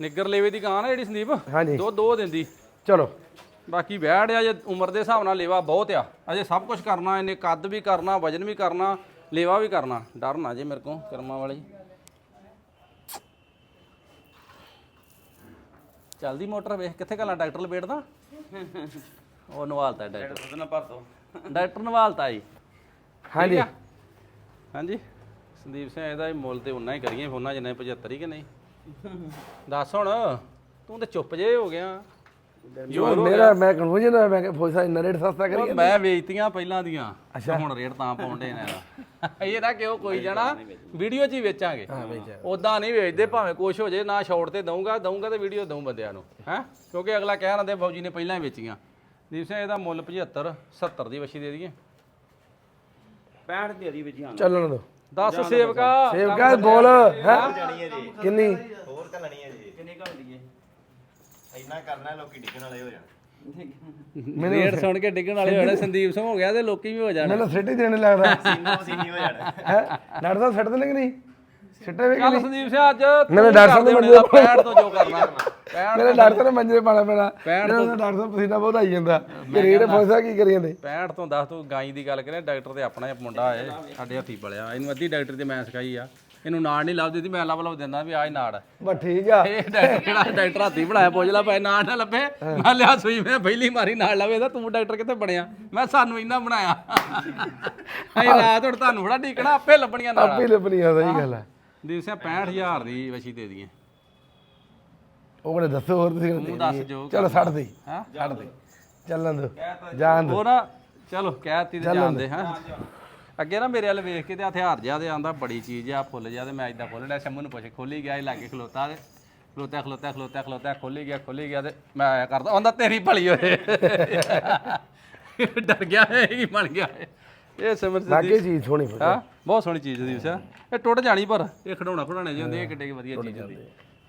ਨਿੱਗਰ ਲੇਵੇ ਦੀ ਗਾਂ ਨਾ ਜਿਹੜੀ ਸੰਦੀਪ ਹਾਂਜੀ। ਦੋ ਦੋ ਦਿੰਦੀ। ਚਲੋ। ਬਾਕੀ ਵੈੜ ਆ ਜੇ ਉਮਰ ਦੇ ਹਿਸਾਬ ਨਾਲ ਲੇਵਾ ਬਹੁਤ ਆ। ਅਜੇ ਸਭ ਕੁਝ ਕਰਨਾ ਇਹਨੇ ਕੱਦ ਵੀ ਕਰਨਾ ਵਜਨ ਵੀ ਕਰਨਾ ਲੇਵਾ ਵੀ ਕਰਨਾ। ਡਰ ਨਾ ਜੇ ਮੇਰੇ ਕੋ ਕਰਮਾਂ ਵਾਲੀ। ਚੱਲਦੀ ਮੋਟਰ ਵੇਖ ਕਿੱਥੇ ਗੱਲਾਂ ਡਾਕਟਰ ਲਪੇਟਦਾ? ਉਹ ਨਵਾਲਤਾ ਡਾਕਟਰ। ਉਹਦੇ ਨਾਲ ਭਰ ਦੋ। ਡਾਕਟਰ ਨਵਾਲਤਾ ਜੀ। ਹਾਂਜੀ? ਹਾਂਜੀ। ਸੰਦੀਪ ਸਿੰਘ ਇਹਦਾ ਹੀ ਮੁੱਲ ਤੇ ਉਨਾ ਹੀ ਕਰੀਏ ਫੋਨਾਂ ਜਿੰਨੇ 75 ਹੀ ਕਿ ਨਹੀਂ? ਦੱਸ ਹੁਣ ਤੂੰ ਤੇ ਚੁੱਪ ਜੇ ਹੋ ਗਿਆ। ਜੋ ਮੇਰਾ ਮੈਂ ਕਨਫਿਊਜ਼ਨ ਹੋਇਆ ਮੈਂ ਕਿ ਫੌਜਾ ਇੰਨਾ ਰੇਟ ਸਸਤਾ ਕਰੀ ਮੈਂ ਵੇਚਤੀਆਂ ਪਹਿਲਾਂ ਦੀਆਂ। ਤੇ ਹੁਣ ਰੇਟ ਤਾਂ ਪਾਉਂਦੇ ਨੇ ਇਹਦਾ। ਇਹ ਨਾ ਕਿਉਂ ਕੋਈ ਜਾਣਾ ਵੀਡੀਓ 'ਚ ਹੀ ਵੇਚਾਂਗੇ। ਉਦਾਂ ਨਹੀਂ ਵੇਚਦੇ ਭਾਵੇਂ ਕੁਛ ਹੋ ਜੇ ਨਾ ਸ਼ਾਰਟ ਤੇ ਦਊਂਗਾ ਦਊਂਗਾ ਤੇ ਵੀਡੀਓ ਦਊਂ ਬੰਦਿਆਂ ਨੂੰ ਹੈ? ਕਿਉਂਕਿ ਅਗਲਾ ਕਹਿ ਰੰਦੇ ਫੌਜੀ ਨੇ ਪਹਿਲਾਂ ਹੀ ਵੇਚੀਆਂ। ਦੀਪ ਸਿੰਘ ਇਹਦਾ ਮੁੱਲ 75 70 ਦੀ ਵਛੀ ਦੇ ਦਈਏ। 65 ਦੀ ਹਾਂ ਚੱਲਣ ਦੋ। 10 ਸੇਵਕਾ। ਸੇਵਕਾ ਬੋਲ ਹੈ? ਕਿੰਨੀ? ਹੋਰ ਘੱਲਣੀ ਹੈ ਜੀ। ਕਿੰਨੇ ਦਈਏ ਇੰਨਾ ਕਰਨਾ ਲੋਕੀ ਡਿੱਗਣ ਵਾਲੇ ਹੋ ਜਾਣ। ਰੇਟ ਸੁਣ ਕੇ ਡਿੱਗਣ ਵਾਲੇ ਹੋਣੇ ਸੰਦੀਪ ਸਿੰਘ ਹੋ ਗਿਆ ਤੇ ਲੋਕੀ ਵੀ ਹੋ ਜਾਣੇ। ਮੈਨੂੰ ਸਿੱਟ ਦੇਣੇ ਲੱਗਦਾ। ਸੀਨੋ ਸੀਨੀ ਹੋ ਜਾਣਾ। ਹੈ? ਡਾਕਟਰ ਸਾਹਿਬ ਸਿੱਟ ਦੇਣੇ ਕਿ ਨਹੀਂ? ਸਿੱਟੇ ਵੇ ਕਿ ਨਹੀਂ? ਸੰਦੀਪ ਸਿੰਘ ਅੱਜ ਮੇਰੇ ਡਾਕਟਰ ਸਾਹਿਬ ਨੇ ਮੈਨੂੰ 65 ਤੋਂ ਜੋ ਕਰਨਾ 65 ਮੇਰੇ ਡਾਕਟਰ ਨੇ ਮੰਜੇ ਪਾਣਾ ਪੈਣਾ। ਪੈਣ ਇਹਨਾਂ ਦਾ ਡਾਕਟਰ ਸਾਹਿਬ ਪਸੀਨਾ ਬਹੁਤ ਆਈ ਜਾਂਦਾ। ਰੇਟ ਫੌਜਾ ਕੀ ਕਰੀ ਜਾਂਦੇ 65 ਤੋਂ 10 ਤੋਂ ਗਾਈ ਦੀ ਗੱਲ ਕਰੇ ਡਾਕਟਰ ਤੇ ਆਪਣਾ ਹੀ ਮੁੰਡਾ ਏ ਸਾਡੇ ਹੱਥੀ ਪਲਿਆ ਇਹਨੂੰ ਅੱਧੀ ਡਾਕਟਰ ਤੇ ਮੈਂ ਸਿਖਾਈ ਆ। ਇਹਨੂੰ ਨਾੜ ਨਹੀਂ ਲੱਭਦੀ ਤੀ ਮੈਂ ਲੱਭ ਲੱਭ ਦਿੰਦਾ ਵੀ ਆਹ ਹੀ ਨਾੜ ਆ। ਬਸ ਠੀਕ ਆ। ਇਹ ਡਾਕਟਰ ਕਿਹੜਾ ਡਾਕਟਰ ਹੱਥੀ ਬਣਾਇਆ ਪੁੱਛ ਲਾ ਪਏ ਨਾੜ ਨਾ ਲੱਭੇ। ਮੈਂ ਲਿਆ ਸੂਈ ਮੈਂ ਪਹਿਲੀ ਮਾਰੀ ਨਾੜ ਲਵੇ ਤਾਂ ਤੂੰ ਡਾਕਟਰ ਕਿੱਥੇ ਬਣਿਆ? ਮੈਂ ਸਾਨੂੰ ਇੰਨਾ ਬਣਾਇਆ। ਅਸੀਂ ਰਾਤ ਹੁਣ ਤੁਹਾਨੂੰ ਬੜਾ ਢੀਕਣਾ ਆਪੇ ਲੱਭਣੀਆਂ ਨਾੜਾਂ। ਆਪੇ ਲੱਭਣੀ ਆ ਸਹੀ ਗੱਲ ਹੈ ਦਿਵਸਿਆ 65000 ਦੀ ਵਛੀ ਦੇ ਦਈਏ। ਉਹ ਕਹਿੰਦੇ ਦੱਸੋ ਹੋਰ ਤੁਸੀਂ ਤੂੰ ਦੱਸ ਜੋ। ਚਲੋ ਛੱਡ ਦੇ। ਹਾਂ। ਛੱਡ ਦੇ। ਚੱਲਣ ਦੋ। ਜਾਣ ਦੋ। ਉਹ ਨਾ ਚਲੋ ਕਹਿਤੀ ਤੇ ਜਾਂਦੇ ਹਾਂ। ਅੱਗੇ ਨਾ ਮੇਰੇ ਵੱਲ ਵੇਖ ਕੇ ਤੇ ਹਥਿਆਰ ਜਿਹਾ ਤੇ ਆਂਦਾ ਬੜੀ ਚੀਜ਼ ਆ ਫੁੱਲ ਜਿਹਾ ਤੇ ਮੈਂ ਇਦਾਂ ਖੋਲਣਾ ਸ਼ੰਮੂ ਨੂੰ ਪੁੱਛ ਖੋਲੀ ਗਿਆ ਇਹ ਲਾਗੇ ਖਲੋਤਾ ਤੇ। ਖਲੋਤਾ ਖਲੋਤਾ ਖਲੋਤਾ ਖਲੋਤਾ ਖੋਲੀ ਗਿਆ ਖੋਲੀ ਗਿਆ ਤੇ ਮੈਂ ਆਇਆ ਕਰਦਾ ਆਂਦਾ ਤੇਰੀ ਭਲੀ ਹੋਏ ਡਰ ਗਿਆ ਇਹ ਕੀ ਬਣ ਗਿਆ ਇਹ। ਇਹ ਸਮਰ ਲਾਗੇ ਚੀਜ਼ ਸੋਹਣੀ ਫਿਰ ਹਾਂ ਬਹੁਤ ਸੋਹਣੀ ਚੀਜ਼ ਦੀ ਉਸਾ। ਇਹ ਟੁੱਟ ਜਾਣੀ ਪਰ ਇਹ ਖਡਾਉਣਾ ਖਡਾਉਣੇ ਜਿਹੇ ਹੁੰਦੇ ਇਹ ਕਿੱਡੇ ਕੁ ਵਧੀਆ ਚੀਜ਼ ਹੁੰਦੀ।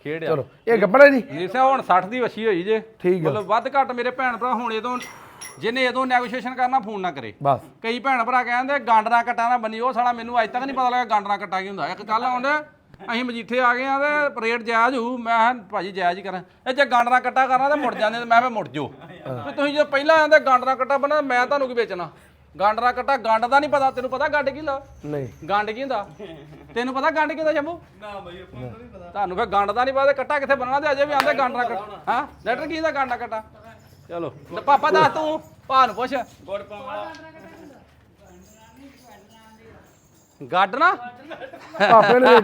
ਖੇਡਿਆ ਚਲੋ ਇਹ ਗੱਪੜਾ ਜੀ ਜਿਸੇ ਹੁਣ 60 ਦੀ ਵਛੀ ਹੋਈ ਜੇ। ਠੀਕ ਆ। ਮਤਲਬ ਵੱਧ ਘੱਟ ਮੇਰੇ ਭੈਣ ਭਰਾ ਹੁਣ ਇਹਦੋਂ ਜਿਹਨੇ ਇਹਦੋਂ ਨੈਗੋਸ਼ੀਏਸ਼ਨ ਕਰਨਾ ਫੋਨ ਨਾ ਕਰੇ। ਬਸ। ਕਈ ਭੈਣ ਭਰਾ ਕਹਿੰਦੇ ਗਾਂਡਰਾ ਕਟਾ ਨਾ ਬੰਨੀ ਉਹ ਸਾਲਾ ਮੈਨੂੰ ਅੱਜ ਤੱਕ ਨਹੀਂ ਪਤਾ ਲੱਗਾ ਗਾਂਡਰਾ ਕਟਾ ਕੀ ਹੁੰਦਾ। ਇੱਕ ਕੱਲ ਆਉਂਦੇ ਅਸੀਂ ਮਜੀਠੇ ਆ ਗਏ ਆ ਤੇ ਰੇਟ ਜਾਇਜ਼ ਹੋਊ। ਮੈਂ ਕਿਹਾ ਭਾਜੀ ਜਾਇਜ਼ ਹੀ ਕਰਾਂ। ਇਹ ਜੇ ਗਾਂਡਰਾ ਕਟਾ ਕਰਨਾ ਤੇ ਮੁੜ ਜਾਂਦੇ ਤੇ ਮੈਂ ਕਿਹਾ ਮੁੜ ਜਾਓ। ਤੇ ਤੁਸੀਂ ਜੇ ਪਹਿਲਾਂ ਆਂਦੇ ਗਾਂਡਰਾ ਕਟਾ ਬਣਾ ਮੈਂ ਤੁਹਾਨੂੰ ਕੀ ਵੇਚਣਾ? ਗਾਂਡਰਾ ਕਟਾ ਗੰਡ ਦਾ ਨਹੀਂ ਪਤਾ। ਤੈਨੂੰ ਪਤਾ ਗੰਡ ਕੀ ਲਾ ਨਹੀਂ। ਗੰਡ ਕੀ ਹੁੰਦਾ? ਤੈਨੂੰ ਪਤਾ ਗੰਡ ਕੀ ਹੁੰਦਾ ਜੰਮੂ ਨਾ ਬਈ ਆਪਾਂ ਨੂੰ ਨਹੀਂ ਪਤਾ। ਤੁਹਾਨੂੰ ਫਿਰ ਗੰਡ ਦਾ ਨਹੀਂ ਪਤਾ ਕੱਟਾ ਕਿੱਥੇ ਬਣਨਾ ਤੇ ਅਜੇ ਵੀ ਆਂਦੇ ਗੰਡਰਾ ਕੱਟਾ। ਹਾਂ? ਲੈਟਰ ਕੀ ਹੁੰਦਾ ਗੰਡਾ ਕੱਟਾ? ਚਲੋ। ਤੇ ਪਾਪਾ ਦੱਸ ਤੂੰ ਭਾ ਨੂੰ ਪੁੱਛ। ਗੁੜ ਪਾਉਣ ਵਾਲਾ ਗੱਡ ਨਾ ਪਾਪੇ ਨੇ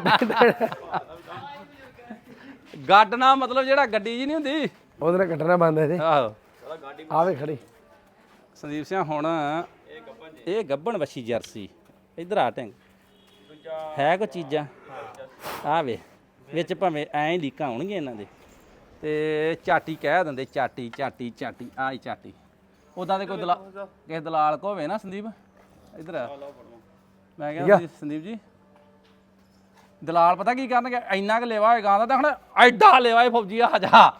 ਗੱਡ ਨਾ ਮਤਲਬ ਜਿਹੜਾ ਗੱਡੀ ਜੀ ਨਹੀਂ ਹੁੰਦੀ? ਉਹਦੇ ਨਾਲ ਕੱਟਣਾ ਬੰਦ ਹੈ ਆਹੋ। ਆਵੇ ਖੜੀ। ਸੰਦੀਪ ਸਿੰਘ ਹੁਣ ਇਹ ਗੱਬਣ ਵੱਛੀ ਜਰਸੀ। ਇਧਰ ਆ ਟੈਂਗ। ਹੈ ਕੋ ਚੀਜ਼ਾਂ? ਆ ਵੇ ਵਿੱਚ ਭਾਵੇਂ ਐਂ ਲੀਕਾਂ ਹੋਣਗੀਆਂ ਇਹਨਾਂ ਦੇ। ਤੇ ਚਾਟੀ ਕਹਿ ਦਿੰਦੇ ਚਾਟੀ ਚਾਟੀ ਚਾਟੀ ਆਈ ਚਾਟੀ ਉਦਾਂ ਦੇ ਕੋਈ ਦਲਾ ਕਿਸੇ ਦਲਾਲ ਕੋ ਹੋਵੇ ਨਾ ਸੰਦੀਪ ਇਧਰ ਆ। ਮੈਂ ਕਿਹਾ ਸੰਦੀਪ- ਸੰਦੀਪ ਜੀ ਦਲਾਲ ਪਤਾ ਕੀ ਕਰਨਗੇ? ਇੰਨਾ ਕੁ ਲੇਵਾ ਹੋਏਗਾ ਤਾਂ ਹੁਣ ਐਡਾ ਲੇਵਾ ਏ ਫੌਜੀ ਆ ਜਾ।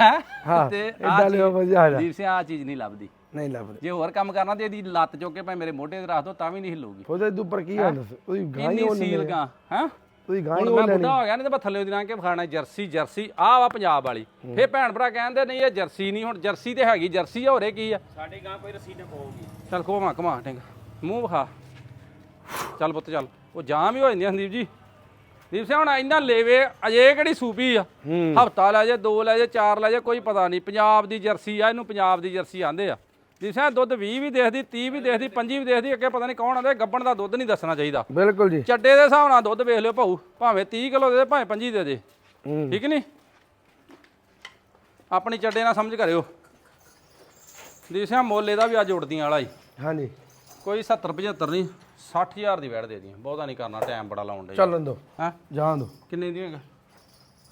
ਹੈ? ਹਾਂ, ਤੇ ਆਹ ਲੇਵਾ ਚੀਜ਼- ਫੌਜੀ ਆ ਜਾ। ਸੰਦੀਪ ਸਿੰਘ ਆ ਚੀਜ਼ ਨਹੀਂ ਲੱਭਦੀ। ਨਹੀਂ ਲੱਭਦੇ। ਜੇ ਹੋਰ ਕੰਮ ਕਰਨਾ ਤੇ ਇਹਦੀ ਲੱਤ ਚੁੱਕ ਕੇ ਭਾਵੇਂ ਮੇਰੇ ਮੋਢੇ ਤੇ ਰੱਖ ਦੋ ਤਾਂ ਵੀ ਨਹੀਂ ਹਿੱਲੂਗੀ। ਉਹਦੇ ਤੋਂ ਉੱਪਰ ਕੀ ਹੁੰਦਾ ਉਹਦੀ ਗਾਂ ਹੀ ਇੰਨੀ ਉਹ ਸੀਲ ਗਾ ਹੈ? ਉਹਦੀ ਗਾਂ ਹੀ ਹੁਣ ਉਹ ਮੈਂ ਲੈਣੀ ਬੁੱਢਾ ਹੋ ਗਿਆ ਨਹੀਂ ਤੇ ਮੈਂ ਥੱਲੇ ਦੀ ਰੰਗ ਕੇ ਵਿਖਾਣਾ ਜਰਸੀ ਜਰਸੀ ਆਹ ਵਾ ਪੰਜਾਬ ਵਾਲੀ। ਫੇਰ ਭੈਣ ਭਰਾ ਕਹਿੰਦੇ ਨਹੀਂ ਇਹ ਜਰਸੀ ਨਹੀਂ ਹੁਣ ਜਰਸੀ ਤੇ ਹੈਗੀ ਜਰਸੀ ਆ ਹੋਰੇ ਕੀ ਆ? ਸਾਡੇ ਗਾਂ ਕੋਈ ਰਸੀ ਨਾ ਪਾਉਗੀ ਚੱਲ ਕੋਮਾ ਕਮਾ ਟਿੰਗ। ਮੂੰਹ ਵਿਖਾ। ਚੱਲ ਪੁੱਤ ਚੱਲ। ਉਹ ਜਾਮ ਹੀ ਹੋ ਜਾਂਦੀ ਆ ਸੰਦੀਪ ਜੀ। ਦੀਪ ਸਿੰਘ ਹੁਣ ਇੰਨਾ ਲੇਵੇ ਅਜੇ ਕਿਹੜੀ ਸੂਪੀ ਆ? ਹਫਤਾ ਲੈ ਜੇ ਦੋ ਲੈ ਜੇ ਚਾਰ ਲੈ ਜੇ ਕੋਈ ਪਤਾ ਨਹੀਂ। ਪੰਜਾਬ ਦੀ ਜਰਸੀ ਆ ਇਹਨੂੰ ਪੰਜਾਬ ਦੀ ਜਰਸੀ ਆਂਦੇ ਆ। ਸਿੰਘ ਦੁੱਧ 20 ਵੀ ਦੇਖਦੀ 30 ਵੀ ਦੇਖਦੀ 25 ਵੀ ਦੇਖਦੀ ਅੱਗੇ ਪਤਾ ਨਹੀਂ ਕੌਣ ਆਂਦਾ ਗੱਬਣ ਦਾ ਦੁੱਧ ਨਹੀਂ ਦੱਸਣਾ ਚਾਹੀਦਾ। ਬਿਲਕੁਲ ਜੀ। ਚੱਡੇ ਦੇ ਹਿਸਾਬ ਨਾਲ ਦੁੱਧ ਵੇਖ ਲਿਓ ਭਾਊ ਭਾਵੇਂ 30 ਕਿਲੋ ਦੇ ਦੇ ਭਾਵੇਂ 25 ਦੇ ਦੇ। ਠੀਕ ਨਹੀਂ? ਆਪਣੀ ਚੱਡੇ ਨਾਲ ਸਮਝ ਕਰਿਓ। ਸਿੰਘ ਮੁੱਲ ਇਹਦਾ ਵੀ ਅੱਜ ਉੜਦੀਆਂ ਵਾਲਾ ਹੀ ਹਾਂਜੀ। ਕੋਈ 70 75 ਨਹੀਂ 60000 ਦੀ ਵੈੜ ਦੇ ਦੀਆਂ। ਬਹੁਤਾ ਨਹੀਂ ਕਰਨਾ ਟਾਈਮ ਬੜਾ ਲਾਉਣ ਦੇ ਚੱਲਣ ਦੋ ਹੈ? ਜਾਣ ਦੋ ਕਿੰਨੇ ਦੀ ਹੈਗਾ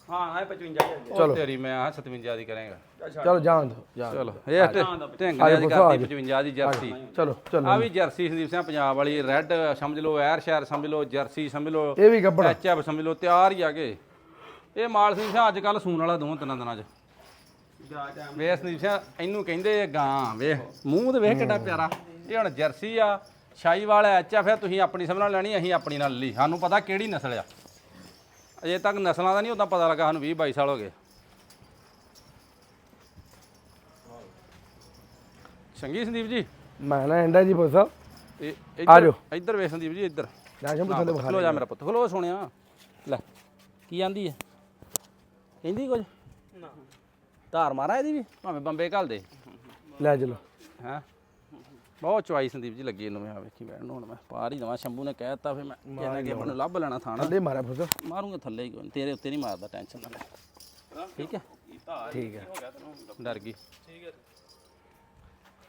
ਹਾਂ ਹਾਂ 55000 ਦੀ ਚਲੋ। ਤੇਰੀ ਮੈਂ ਆ 57 ਦੀ ਕਰੇਗਾ। ਚਲੋ ਜਾਣ। ਚਲੋ। ਇਹ ਢਿੰਗ ਆ ਦੀ ਆ ਕਰਤੀ 55 ਦੀ ਜਰਸੀ। ਚਲੋ ਚਲੋ। ਆ ਵੀ ਜਰਸੀ ਸੰਦੀਪ ਸਿੰਘ ਪੰਜਾਬ ਵਾਲੀ ਰੈੱਡ ਸਮਝ ਲਓ ਐਰ ਸ਼ਹਿਰ ਸਮਝ ਲਓ ਜਰਸੀ ਸਮਝ ਲਓ ਇਹ ਵੀ ਗੱਬੜ ਐਚ ਐਫ ਸਮਝ ਲਓ ਤਿਆਰ ਹੀ ਆਗੇ ਇਹ ਮਾਲ ਸਿੰਘ ਸਿੰਘ ਅੱਜ ਕੱਲ ਸੂਣ ਵਾਲਾ ਦੋਵਾਂ ਤਿੰਨਾਂ ਦਿਨਾਂ 'ਚ। ਵੇਖ ਸੰਦੀਪ ਸਿੰਘ ਇਹਨੂੰ ਕਹਿੰਦੇ ਆ ਗਾਂ ਵੇਖ ਮੂੰਹ ਤੇ ਵੇਖ ਕਿੱਡਾ ਪਿਆਰਾ। ਇਹ ਹੁਣ ਜਰਸੀ ਆ ਸ਼ਾਹੀਵਾਲ ਐਚ ਐਫ ਆ ਤੁਸੀਂ ਆਪਣੀ ਸਮਝ ਨਾਲ ਲੈਣੀ ਅਸੀਂ ਆਪਣੀ ਨਾਲ ਲਈ। ਸਾਨੂੰ ਪਤਾ ਕਿਹੜੀ ਨਸਲ ਆ। ਅਜੇ ਤੱਕ ਨਸਲਾਂ ਦਾ ਨਹੀਂ ਉਦਾਂ ਪਤਾ ਲੱਗਾ ਸਾਨੂੰ 20 22 ਸਾਲ ਹੋ ਗਏ। ਚੰਗੀ ਸੰਦੀਪ ਜੀ? ਮੈਂ ਨਾ ਐਂਡਾ ਜੀ ਤੇ ਆ ਇੱਧਰ ਜਾਓ। ਇੱਧਰ ਵੇਖ ਸੰਦੀਪ ਜੀ ਇੱਧਰ। ਲੈ ਸ਼ੰਭੂ ਥੱਲੇ ਵਿਖਾ ਖਲੋ ਜਾ ਮੇਰਾ ਪੁੱਤ। ਖਲੋ ਸੋਹਣਿਆ। ਲੈ ਕੀ ਆਂਦੀ ਹੈ ਕਹਿੰਦੀ ਕੁਝ? ਨਾ। ਧਾਰ ਮਾਰਾ ਇਹਦੀ ਵੀ? ਭਾਵੇਂ ਬੰਬੇ ਘੱਲ ਦੇ। ਲੈ ਚਲੋ। ਹੈ? ਬਹੁਤ ਚੁਆਈ ਸੰਦੀਪ ਜੀ ਲੱਗੀ ਇਹਨੂੰ ਮੈਂ ਵੇਖੀ ਬੈਠਣ ਹੁਣ ਮੈਂ ਪਾਰ ਹੀ ਦਵਾਂ। ਸ਼ੰਭੂ ਨੇ ਕਹਿ ਦਿੱਤਾ ਫਿਰ ਮੈਂ ਕਹਿੰਦਾ ਕਿ ਮੈਨੂੰ ਲੱਭ ਲੈਣਾ ਥਾਣਾ। ਥੱਲੇ ਮਾਰਿਆ ਪੁੱਛ ਮਾਰੂੰਗਾ ਥੱਲੇ ਹੀ ਕੋਈ ਨੀ, ਤੇਰੇ ਉੱਤੇ ਨਹੀਂ ਮਾਰਦਾ ਟੈਨਸ਼ਨ ਨਾ ਲੈ। ਠੀਕ ਹੈ? ਠੀਕ ਹੈ। ਡਰ ਗਈ। ਠੀਕ ਹੈ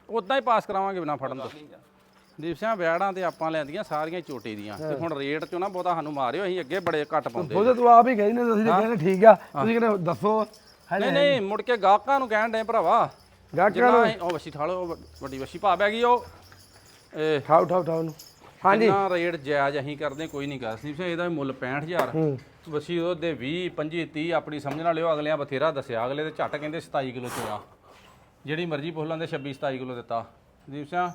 ਉਦਾਂ ਹੀ ਪਾਸ ਕਰਾਵਾਂਗੇ ਬਿਨਾ ਫੜਨ ਤੋਂ। ਦੀਪ ਸਿੰਘ ਵਿਆੜਾਂ ਤੇ ਆਪਾਂ ਲੈਂਦੀਆਂ ਸਾਰੀਆਂ ਝੋਟੇ ਦੀਆਂ। ਤੇ ਹੁਣ ਰੇਟ ਚੋਂ ਨਾ ਬਹੁਤਾ ਸਾਨੂੰ ਮਾਰਿਓ ਅਸੀਂ ਅੱਗੇ ਬੜੇ ਘੱਟ ਪਾਉਂਦੇ ਉਹਦੇ ਤੂੰ ਆਪ ਹੀ ਕਹੀ ਨੇ ਤੁਸੀਂ ਤਾਂ ਕਹਿੰਦੇ ਠੀਕ ਆ ਤੁਸੀਂ ਕਹਿੰਦੇ ਦੱਸੋ। ਨਹੀਂ ਨਹੀਂ ਮੁੜ ਕੇ ਗਾਹਕਾਂ ਨੂੰ ਕਹਿਣ ਦੇ ਭਰਾਵਾ। ਗਾਹਕਾਂ ਜਿੰਨਾ ਉਹ ਵਸ਼ੀ ਠਾਲੋ ਉਹ ਵੱਡੀ ਵਸ਼ੀ ਭਾ ਬੈ ਗਈ ਉਹ। ਇਹ ਠਾਓ ਠਾਓ ਠਾਓ ਨੂੰ। ਹਾਂਜੀ। ਜਿੰਨਾ ਰੇਟ ਜਾਇਜ਼ ਅਸੀਂ ਕਰਦੇ ਕੋਈ ਨਹੀਂ ਕਰ ਸਿੰਘ ਇਹਦਾ ਵੀ ਮੁੱਲ 65000 ਹੂੰ। ਵਸੀ ਉਹਦੇ 20 25 30 ਆਪਣੀ ਸਮਝਣ ਵਾਲਿਓ ਅਗਲਿਆਂ ਬਥੇਰਾ ਦੱਸਿਆ। ਅਗਲੇ ਤੇ ਝੱਟ ਕਹਿੰਦੇ 27 ਕਿਲੋ ਚੋਇਆ ਜਿਹੜੀ ਮਰਜ਼ੀ ਪੁੱਛ ਲੈਂਦੇ 26 27 ਕਿਲੋ ਦਿੱਤਾ। ਦੀਪ ਸਿੰਘ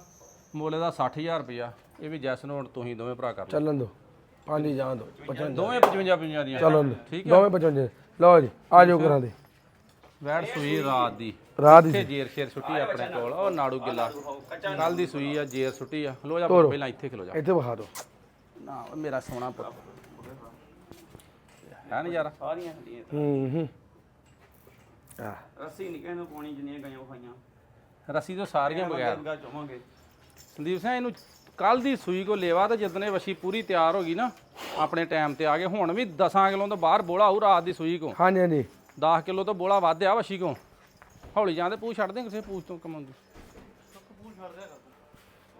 ਮੁੱਲ ਦਾ 60000 ਰੁਪਇਆ। ਇਹ ਵੀ ਜੈਸ ਨੂੰ ਹੁਣ ਤੁਸੀਂ ਦੋਵੇਂ ਭਰਾ ਕਰ ਲਓ। ਚੱਲਣ ਦੋ। ਹੀ ਜਾਣ ਦੋ। 55 ਦੋਵੇਂ 55 55 ਦੀਆਂ। ਚੱਲਣ ਦੋ। ਠੀਕ ਦੋਵੇਂ 55 ਲਓ ਜੀ ਆ ਜਾਓ ਕਰਾਂ ਦੇ। ਵੈੜ ਸੂਈ ਰਾਤ ਦੀ। ਰਾਤ ਦੀ ਇੱਥੇ ਜੇਰ ਸ਼ੇਰ ਛੁੱਟੀ ਆਪਣੇ ਕੋਲ ਉਹ ਨਾੜੂ ਗਿੱਲਾ। ਕੱਲ ਦੀ ਸੂਈ ਆ ਜੇਰ ਛੁੱਟੀ ਆ। ਖਲੋ ਜਾ। ਪਹਿਲਾਂ ਇੱਥੇ ਖਲੋ ਜਾ। ਇੱਥੇ ਵਿਖਾ ਦਿਓ। ਨਾ ਉਹ ਮੇਰਾ ਸੋਹਣਾ ਪੁੱਤ। ਹੈ ਨਜ਼ਾਰਾ ਸਾਰੀਆਂ ਹੱਡੀਆਂ ਹੂੰ ਹੂੰ। ਆ ਰੱਸੀ ਨਹੀਂ ਕਿਸੇ ਨੂੰ ਪਾਉਣੀ ਜਿੰਨੀਆਂ ਗਾਈਆਂ ਖਾਈਆਂ। ਰਸੀ ਤੋਂ ਸਾਰੀਆਂ ਬਗੈਰ। ਅੱਗਾ ਚਾਹਾਂਗੇ ਸੰਦੀਪ ਸਿੰਘ ਇਹਨੂੰ ਕੱਲ ਦੀ ਸੂਈ ਕੋ ਲੇਵਾ ਤੇ ਜਿੱਦਨੇ ਵਸ਼ੀ ਪੂਰੀ ਤਿਆਰ ਹੋ ਗਈ ਨਾ ਆਪਣੇ ਟਾਈਮ ਤੇ ਆ ਗਏ। ਹੁਣ ਵੀ 10 ਕਿਲੋ ਤੋਂ ਬਾਹਰ ਬੋਲਾ ਹੋਊ ਰਾਤ ਦੀ ਸੂਈ ਕੋ। ਹਾਂਜੀ ਹਾਂਜੀ। 10 ਕਿਲੋ ਤੋਂ ਬੋਲਾ ਵੱਧ ਆ ਵਸ਼ੀ ਕੋ। ਹੌਲੀ ਜਾਂਦੇ ਪੂਛ ਛੱਡ ਦੇ ਕਿਸੇ ਪੂਛ ਤੋਂ ਕਮਾਉਂਦੀ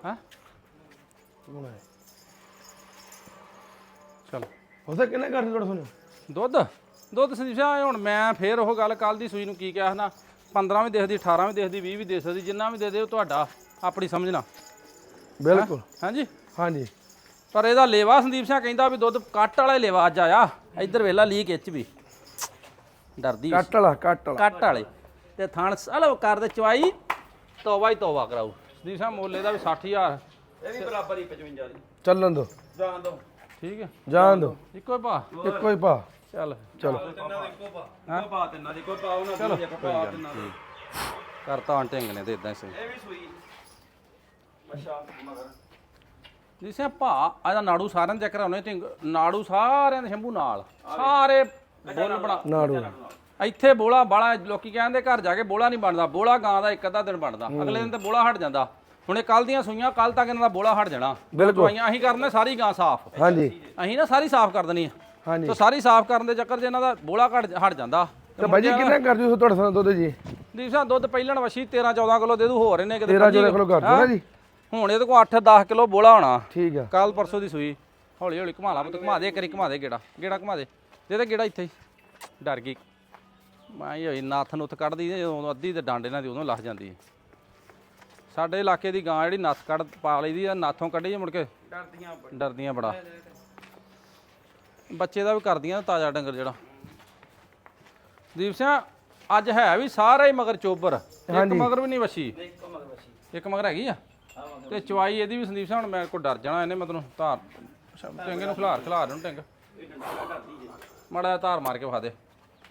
ਹਾਂ? ਚਲ। ਉਸੇ ਕਿੰਨੇ ਕਰਦੇ ਤੁਹਾਡੇ ਸੁਣੋ ਦੁੱਧ? ਦੁੱਧ ਸੰਦੀਪ ਸਿੰਘ ਇਹ ਹੁਣ ਮੈਂ ਫੇਰ ਉਹ ਗੱਲ ਕੱਲ ਦੀ ਸੂਈ ਨੂੰ ਕੀ ਕਿਹਾ ਨਾ 15 ਵੀ ਦੇਖਦੀ 18 ਵੀ ਦੇਖਦੀ 20 ਵੀ ਦੇ ਸਕਦੀ ਜਿੰਨਾ ਵੀ ਦੇ ਦੇ ਉਹ ਤੁਹਾਡਾ ਆਪਣੀ ਸਮਝਣਾ। ਬਿਲਕੁਲ। ਹਾਂਜੀ? ਹਾਂਜੀ। ਪਰ ਇਹਦਾ ਲੇਵਾ ਸੰਦੀਪ ਸਿੰਘ ਕਹਿੰਦਾ ਵੀ ਦੁੱਧ ਕੱਟ ਵਾਲਾ ਲੇਵਾ ਅੱਜ ਆਇਆ ਇੱਧਰ ਵੇਲਾ ਲੀਕ ਇੱਚ ਵੀ। ਡਰਦੀ। ਕੱਟ ਵਾਲਾ ਕੱਟ ਵਾਲਾ। ਕੱਟ ਵਾਲੇ। ਤੇ ਥਣ ਹਲੋ ਕਰਦੇ ਚਵਾਈ। ਤੋਬਾ ਹੀ ਤੋਬਾ ਕਰਾਉ ਸੰਦੀਪ ਸਿੰਘ ਮੁੱਲ ਇਹਦਾ ਵੀ 60000 ਇਹ ਵੀ ਬਰਾਬਰ ਹੀ 55 ਦੀ। ਚੱਲਣ ਦੋ। ਜਾਣ ਦੋ। ਠੀਕ ਹੈ। ਜਾਣ ਦੋ। ਇੱਕੋ ਹੀ ਪਾ। ਇੱਕੋ ਹੀ ਪਾ। ਚੱਲ। ਚਲੋ। ਤਿੰਨਾਂ ਦੇ ਇੱਕੋ ਪਾ। ਇੱਕੋ ਪਾ ਤਿੰਨਾਂ ਦੀ ਕੋਈ ਪਾ ਉਹਨਾਂ ਚਲੋ। ਇੱਕ ਪਾ ਤਿੰਨਾਂ ਦੀ। ਕਰਤਾ ਢਿੰਗ ਨੇ ਤੇ ਇਦਾਂ ਸਹੀ। ਇਹ ਵੀ ਸੂਈ। ਅੱਛਾ ਮਗਰ। ਜੀ ਸਿਆ ਭਾ ਇਹਦਾ ਨਾੜੂ ਸਾਰਿਆਂ ਦੇ ਚੱਕਰ ਆਉਣੇ ਤੇ ਨਾੜੂ ਸਾਰਿਆਂ ਦੇ ਸ਼ੰਭੂ ਨਾਲ। ਸਾਰੇ ਬੁੱਲ ਬਣਾ ਨਾੜੂ। ਇੱਥੇ ਬੋਲਾ ਬਾਲਾ ਲੋਕੀ ਕਹਿੰਦੇ ਘਰ ਜਾ ਕੇ ਬੋਲਾ ਨਹੀਂ ਬਣਦਾ। ਬੋਲਾ ਗਾਂ ਦਾ ਇੱਕ ਅੱਧਾ ਦਿਨ ਬਣਦਾ। ਅਗਲੇ ਦਿਨ ਤੇ ਬੋਲਾ ਹਟ ਜਾਂਦਾ। ਹੁਣ ਇਹ ਕੱਲ ਦੀਆਂ ਸੂਈਆਂ ਕੱਲ ਤੱਕ ਇਹਨਾਂ ਦਾ ਬੋਲਾ ਹਟ ਜਾਣਾ। ਦਵਾਈਆਂ ਅਸੀਂ ਕਰਨੇ ਸਾਰੀ ਗਾਂ ਸਾਫ਼। ਹਾਂਜੀ। ਅਸੀਂ ਨਾ ਸਾਰੀ ਸਾਫ਼ ਕਰ ਦੇਣੀ ਆ। ਹਾਂਜੀ। ਤੇ ਸਾਰੀ ਸਾਫ਼ ਕਰਨ ਦੇ ਚੱਕਰ 'ਚ ਇਹਨਾਂ ਦਾ ਬੋਲਾ ਘਟ ਹਟ ਜਾਂਦਾ। ਤੇ ਬਾਈ ਜੀ ਕਿੰਨੇ ਕਰਦੇ ਹੋ ਤੁਹਾਡੇ ਸਾਹ ਦੁੱਧ ਜੀ? ਦੀਸਾ ਦੁੱਧ ਪਹਿਲਣ ਵਸ਼ੀ 13 14 ਕਿਲੋ ਦੇ ਦੂ ਹੋ ਰਹੇ ਨੇ ਕਿਤੇ 13 ਪੰਜੀ 14 ਕਿਲੋ ਕਰ ਦੋ ਨਾ ਜੀ। ਹੁਣ ਇਹਦੇ ਕੋਲ 8 10 ਕਿਲੋ ਬੋਲਾ ਹੋਣਾ। ਠੀਕ ਆ। ਕੱਲ ਪਰਸੋਂ ਦੀ ਸੂਈ। ਹੌਲੀ ਹੌਲੀ ਘੁਮਾ ਲਾ ਪੁੱਤ ਘੁਮਾ ਦੇ ਕਰੀ ਘੁਮਾ ਦੇ ਗੇੜਾ। ਗੇੜਾ ਘੁਮਾ ਦੇ। ਦੇ ਦੇ ਗੇੜਾ ਇੱਥੇ ਹੀ। ਡਰ ਗਈ। ਮੈਂ ਹੀ ਹੋਈ ਨੱਥ ਨੁੱਥ ਕੱਢਦੀ ਹੈ ਉਦੋਂ ਅੱਧੀ ਤੇ ਡਾਂਡੇ ਨਾਲ ਦੀ ਉਦੋਂ ਲੱਗ ਜਾਂਦੀ ਹੈ। ਸਾਡੇ ਇਲਾਕੇ ਦੀ ਗਾਂ ਜਿਹੜੀ ਨੱਥ ਕੱਢ ਪਾ ਲਈਦੀ ਆ ਨਾਥੋਂ ਕੱਢੀ ਮੁੜ ਕੇ? ਡਰਦੀਆਂ ਬੜੀ। ਡਰਦੀਆਂ ਬੜਾ। ਬੱਚੇ ਦਾ ਵੀ ਕਰਦੀਆਂ ਤਾਜ਼ਾ ਡੰਗਰ ਜਿਹੜਾ। ਦੀਪ ਸਿੰਘ ਅੱਜ ਹੈ ਵੀ ਸਾਰਾ ਹੀ ਮਗਰ ਚੋਬਰ। ਇੱਕ ਮਗਰ ਵੀ ਨਹੀਂ ਵਛੀ। ਇੱਕੋ ਮਗਰ ਵਸ਼ੀ ਇੱਕ ਮਗਰ ਹੈਗੀ ਆ? ਤੇ ਚਵਾਈ ਇਹਦੀ ਵੀ ਸੰਦੀਪ ਸਿੰਘ ਹੁਣ ਮੈਂ ਕੋ ਡਰ ਜਾਣਾ ਇਹਨੇ ਮੈਂ ਤੈਨੂੰ ਧਾਰ ਟੰਗੇ ਨੂੰ ਖਿਲਾਰ ਖਿਲਾਰ ਨੂੰ ਟੰਗ। ਇਹ ਮਾੜਾ ਜਿਹਾ ਧਾਰ ਮਾਰ ਕੇ ਵਿਖਾ ਦੇ।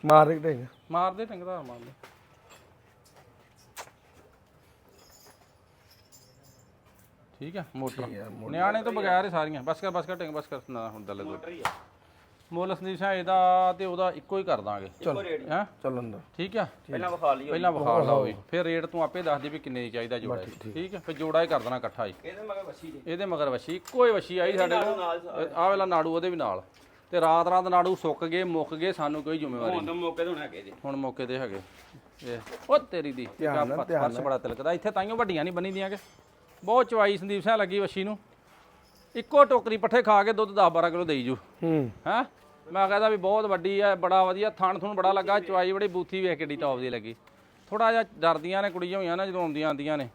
ਮਾਰ ਦੇ ਢੇਗ ਮਾਰ ਦੇ ਟੰਗ ਧਾਰ ਮਾਰ ਦੇ ਠੀਕ ਆ ਮੋਟਰ। ਨਿਆਣੇ ਤੋਂ ਬਗੈਰ ਹੀ ਸਾਰੀਆਂ। ਬਸ ਕਰ ਬਸ ਕਰ ਟੰਗ ਬਸ ਕਰ। ਨਾ ਹੁਣ ਦਲੇ ਦੋ ਮੋਟਰ ਹੀ ਆ। ਮੁੱਲ ਸੰਦੀਪ ਸਿੰਘ ਇਹਦਾ ਤੇ ਉਹਦਾ ਇੱਕੋ ਹੀ ਕਰ ਦਾਂਗੇ। ਇੱਕੋ ਰੇਟ ਹੈ? ਚੱਲ ਅੰਦਰ। ਠੀਕ ਆ? ਪਹਿਲਾਂ ਵਿਖਾ ਲਈ ਪਹਿਲਾਂ ਵਿਖਾ ਲਾਓ ਵੀ ਫਿਰ ਰੇਟ ਤੂੰ ਆਪੇ ਦੱਸ ਦੇ ਵੀ ਕਿੰਨੇ ਦੀ ਚਾਹੀਦਾ ਜੋੜਾ। ਠੀਕ ਹੈ ਫਿਰ ਜੋੜਾ ਹੀ ਕਰ ਦੇਣਾ ਇਕੱਠਾ ਹੀ। ਇਹਦੇ ਮਗਰ ਵਸ਼ੀ ਦੇ ਇਹਦੇ ਮਗਰ ਵਛੀ। ਇੱਕੋ ਹੀ ਵਛੀ ਆਈ ਸਾਡੇ ਨਾਲੋਂ ਕੋਲ। ਨਾਲ ਆਹ ਵਾਲਾ ਨਾੜੂ ਉਹਦੇ ਵੀ ਨਾਲ। ਤੇ ਰਾਤ ਰਾਤ ਨਾੜੂ ਸੁੱਕ ਗਏ ਮੁੱਕ ਗਏ ਸਾਨੂੰ ਕੋਈ ਜ਼ਿੰਮੇਵਾਰੀ ਹੁਣ ਤਾਂ ਮੌਕੇ ਤੇ ਹੈਗੇ ਜੀ। ਹੁਣ ਮੌਕੇ ਤੇ ਹੈਗੇ। ਇਹ ਉਹ ਤੇਰੀ ਦੀ ਧਿਆਨ ਨਾਲ, ਧਿਆਨ ਫਰਸ਼ ਬੜਾ ਤਿਲਕਦਾ। ਇੱਥੇ ਤਾਈਓ ਵੱਡੀਆਂ ਨਹੀਂ ਬੰਨੀ ਦੀਆਂ ਕਿ ਬਹੁਤ ਚਵਾਈ ਸੰਦੀਪ ਸਿੰਘ ਲੱਗੀ ਵਛੀ ਨੂੰ। ਇੱਕੋ ਟੋਕਰੀ ਪੱਠੇ ਖਾ ਕੇ ਦੁੱਧ 10 12 ਕਿਲੋ ਦੇਈ ਜੂ। ਹੂੰ। ਹੈਂ? ਮੈਂ ਕਹਿੰਦਾ ਵੀ ਬਹੁਤ ਵੱਡੀ ਹੈ ਬੜਾ ਵਧੀਆ ਥਣ ਥੁਣ ਬੜਾ ਲੱਗਾ। ਚਵਾਈ ਬੜੀ ਬੂਥੀ ਵੇਖ ਕਿੱਡੀ ਟੌਪ ਦੀ ਲੱਗੀ। ਥੋੜਾ ਜਿਹਾ ਡਰਦੀਆਂ ਨੇ ਕੁੜੀਆਂ ਹੋਈਆਂ ਨਾ ਜਦੋਂ ਆਉਂਦੀਆਂ ਆਉਂਦੀਆਂ ਨੇ।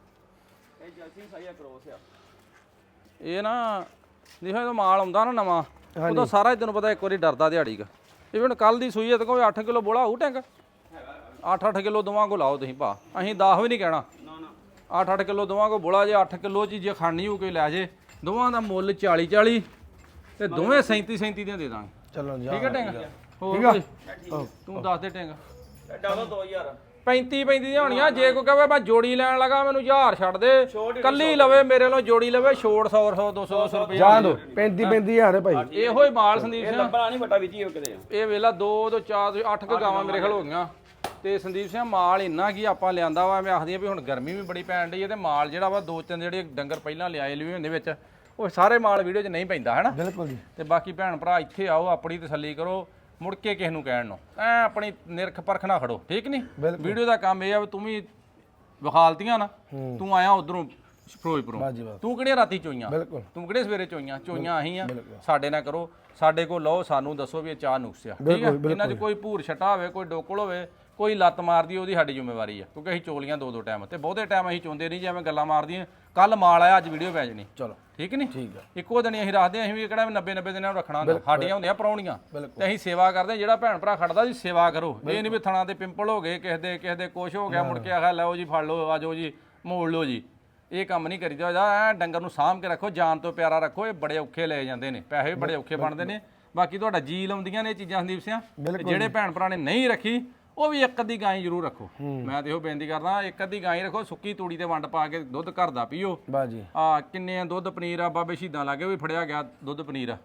ਇਹ ਜਲਸੀ ਸਾਈਆ ਕਰੋਸ ਆ। ਇਹ ਨਾ ਦੇਖੋ ਜਦੋਂ ਮਾਲ ਆਉਂਦਾ ਨਾ ਨਵਾਂ ਉਦੋਂ ਸਾਰਾ ਹੀ ਤੈਨੂੰ ਪਤਾ ਇੱਕ ਵਾਰੀ ਡਰਦਾ ਦਿਹਾੜੀ ਦਾ ਹੁਣ ਕੱਲ ਦੀ ਸੂਈ ਹੈ ਤੇ ਕੋਈ 8 ਕਿਲੋ ਬੋਲਾ ਹੋਊ ਟੈਂਕ? 8-8 ਕਿਲੋ ਦੋਵਾਂ ਕੋ ਲਾਓ ਤੁਸੀਂ ਭਾ। ਅਸੀਂ 10 ਵੀ ਨਹੀਂ ਕਹਿਣਾ। ਨਾ ਨਾ 8-8 ਕਿਲੋ ਦੋਵਾਂ ਕੋ ਬੋਲਾ ਜੇ 8 ਕਿਲੋ ਚ ਜੇ ਖਾਣੀ ਹੋ ਕੋਈ ਲੈ ਜੇ। ਦੋਵਾਂ ਦਾ ਮੁੱਲ 40-40 ਤੇ ਦੋਵੇਂ 37-37 ਦੀਆਂ ਦੇ ਦਾਂਗੇ। ਚਲੋ ਜੀ ਠੀਕ ਹੈ ਟੈਂਕ? ਹੋਰ? ਕੋਈ? ਤੂੰ ਦੱਸ ਦੇ ਟੈਂਕ। ਡਾਲੋ 2000 35 35 ਦੀਆਂ ਹੋਣੀਆਂ ਜੇ ਕੋਈ ਕਹੇ ਮੈਂ ਜੋੜੀ ਲੈਣ ਲੱਗਾ ਮੈਨੂੰ 1000 ਛੱਡ ਦੇ ਕੱਲੀ ਲਵੇ ਮੇਰੇ ਨਾਲ ਜੋੜੀ ਲਵੇ ਛੋੜ 100 100 200 200 ਰੁਪਏ ਜਾਣ ਦੋ 35 35 ਹਜ਼ਾਰ ਹੈ ਭਾਈ। ਇਹੋ ਹੀ ਮਾਲ ਸੰਦੀਪ ਇਹ ਸਿੰਘ। ਲੱਭਣਾ ਨਹੀਂ ਵੱਡਾ ਵਿੱਚ ਹੀ ਕਿਤੇ ਇਹ ਵੇਲਾ 2 ਤੋਂ 4 ਤੋਂ 8 ਕੁ ਗਾਵਾਂ ਮੇਰੇ ਖਲ ਹੋ ਗਈਆਂ। ਤੇ ਸੰਦੀਪ ਸਿੰਘ ਮਾਲ ਇੰਨਾ ਕੀ ਆਪਾਂ ਲਿਆਂਦਾ ਵਾ ਮੈਂ ਆਖਦੀ ਆ ਵੀ ਹੁਣ ਗਰਮੀ ਵੀ ਬੜੀ ਪੈਣ ਡਈ ਹੈ ਤੇ ਮਾਲ ਜਿਹੜਾ ਵਾ ਦੋ ਤਿੰਨ ਜਿਹੜੇ ਡੰਗਰ ਪਹਿਲਾਂ ਲਿਆਏ ਲਿਓ ਹੁੰਦੇ ਵਿੱਚ ਉਹ ਸਾਰੇ ਮਾਲ ਵੀਡੀਓ 'ਚ ਨਹੀਂ ਪੈਂਦਾ ਹੈਨਾ? ਬਿਲਕੁਲ ਜੀ। ਤੇ ਬਾਕੀ ਭੈਣ ਭਰਾ ਇੱਥੇ ਆਓ ਆਪਣੀ ਤਸੱਲੀ ਕਰੋ ਮੁੜ ਕੇ ਕਿਸੇ ਨੂੰ ਕਹਿਣ ਨੂੰ। ਐ ਆਪਣੀ ਨਿਰਖ ਪਰਖ ਨਾ ਖੜੋ ਠੀਕ ਨਹੀਂ ਬਿਲਕੁਲ। ਵੀਡੀਓ ਦਾ ਕੰਮ ਇਹ ਆ ਵੀ ਤੂੰ ਵੀ ਵਿਖਾਲਤੀਆਂ ਨਾ ਤੂੰ ਆਇਆ ਉਧਰੋਂ ਫਿਰੋਜ਼ਪੁਰੋਂ। ਬਾਜੀ ਬਾਤ ਤੂੰ ਕਿਹੜੀਆਂ ਰਾਤੀ ਚੋਈਆਂ? ਬਿਲਕੁਲ। ਤੂੰ ਕਿਹੜੇ ਸਵੇਰੇ ਚੋਈਆਂ? ਚੋਈਆਂ ਅਸੀਂ ਆ। ਸਾਡੇ ਨਾਲ ਕਰੋ। ਸਾਡੇ ਕੋਲ ਲਓ ਸਾਨੂੰ ਦੱਸੋ ਵੀ ਇਹ ਚਾਹ ਨੁਕਸ ਆ ਠੀਕ ਆ? ਇਹਨਾਂ 'ਚ ਕੋਈ ਭੂਰ ਛਟਾ ਹੋਵੇ ਕੋਈ ਡੋਕਲ ਹੋਵੇ ਕੋਈ ਲੱਤ ਮਾਰਦੀ ਉਹਦੀ ਸਾਡੀ ਜ਼ਿੰਮੇਵਾਰੀ ਆ। ਕਿਉਂਕਿ ਅਸੀਂ ਚੋਲੀਆਂ ਦੋ ਦੋ ਟਾਈਮ ਤੇ ਬਹੁਤੇ ਟਾਈਮ ਅਸੀਂ ਚੋਂਦੇ ਨਹੀਂ ਜਿਵੇਂ ਗੱਲਾਂ ਮਾਰਦੀਆਂ। ਕੱਲ ਮਾਲ ਆਇਆ ਅੱਜ ਵੀਡੀਓ ਪੈ ਜਣੀ। ਚਲੋ। ਠੀਕ ਨਹੀਂ? ਠੀਕ ਆ। ਇੱਕੋ ਦਿਨ ਅਸੀਂ ਰੱਖਦੇ ਅਸੀਂ ਵੀ ਕਿਹੜਾ 90 90 ਦਿਨਾਂ ਨੂੰ ਰੱਖਣਾ ਹੁੰਦਾ। ਸਾਡੀਆਂ ਹੁੰਦੀਆਂ ਪਰੌਣੀਆਂ। ਤੇ ਅਸੀਂ ਸੇਵਾ ਕਰਦੇ ਜਿਹੜਾ ਭੈਣ ਭਰਾ ਖੜਦਾ ਜੀ ਸੇਵਾ ਕਰੋ। ਇਹ ਨਹੀਂ ਵੀ ਥਣਾ ਦੇ ਪਿੰਪਲ ਹੋ ਗਏ ਕਿਸੇ ਦੇ ਕਿਸੇ ਦੇ ਕੁਛ ਹੋ ਗਿਆ ਮੁੜ ਕੇ ਆਖਿਆ ਲਓ ਜੀ ਫੜ ਲਓ ਆਜੋ ਜੀ ਮੋੜ ਲਓ ਜੀ। ਇਹ ਕੰਮ ਨਹੀਂ ਕਰੀਦਾ ਜਾ ਐ ਡੰਗਰ ਨੂੰ ਸਾਂਭ ਕੇ ਰੱਖੋ ਜਾਨ ਤੋਂ ਪਿਆਰਾ ਰੱਖੋ। ਇਹ ਬੜੇ ਔਖੇ ਲਏ ਜਾਂਦੇ ਨੇ। ਪੈਸੇ ਵੀ ਬੜੇ ਔਖੇ ਬਣਦੇ ਨੇ। ਬਾਕੀ ਤੁਹਾਡਾ ਜੀ ਲਾਉਂਦੀਆਂ ਨੇ ਇਹ ਚੀਜ਼ਾਂ ਸੰਦੀਪ ਸਿੰਘ ਤੇ ਜਿਹੜੇ ਭੈਣ ਭਰਾ ਨੇ ਨਹੀਂ ਰੱਖੀ ਉਹ ਵੀ ਇੱਕ ਅੱਧੀ ਗਾਂ ਜ਼ਰੂਰ ਰੱਖੋ। ਮੈਂ ਤੇ ਇਹੋ ਬੇਨਤੀ ਕਰਦਾ ਇੱਕ ਅੱਧੀ ਗਾਂ ਹੀ ਰੱਖੋ ਸੁੱਕੀ ਤੂੜੀ ਤੇ ਵੰਡ ਪਾ ਕੇ ਦੁੱਧ ਘਰ ਦਾ ਪੀਓ। ਬਾਜੀ। ਆ ਕਿੰਨੇ ਆ ਦੁੱਧ ਪਨੀਰ ਆ ਬਾਬੇ ਸ਼ਹੀਦਾਂ ਲਾਗੇ ਵੀ ਫੜਿਆ ਗਿਆ ਦੁੱਧ ਪਨੀਰ ਹੈ?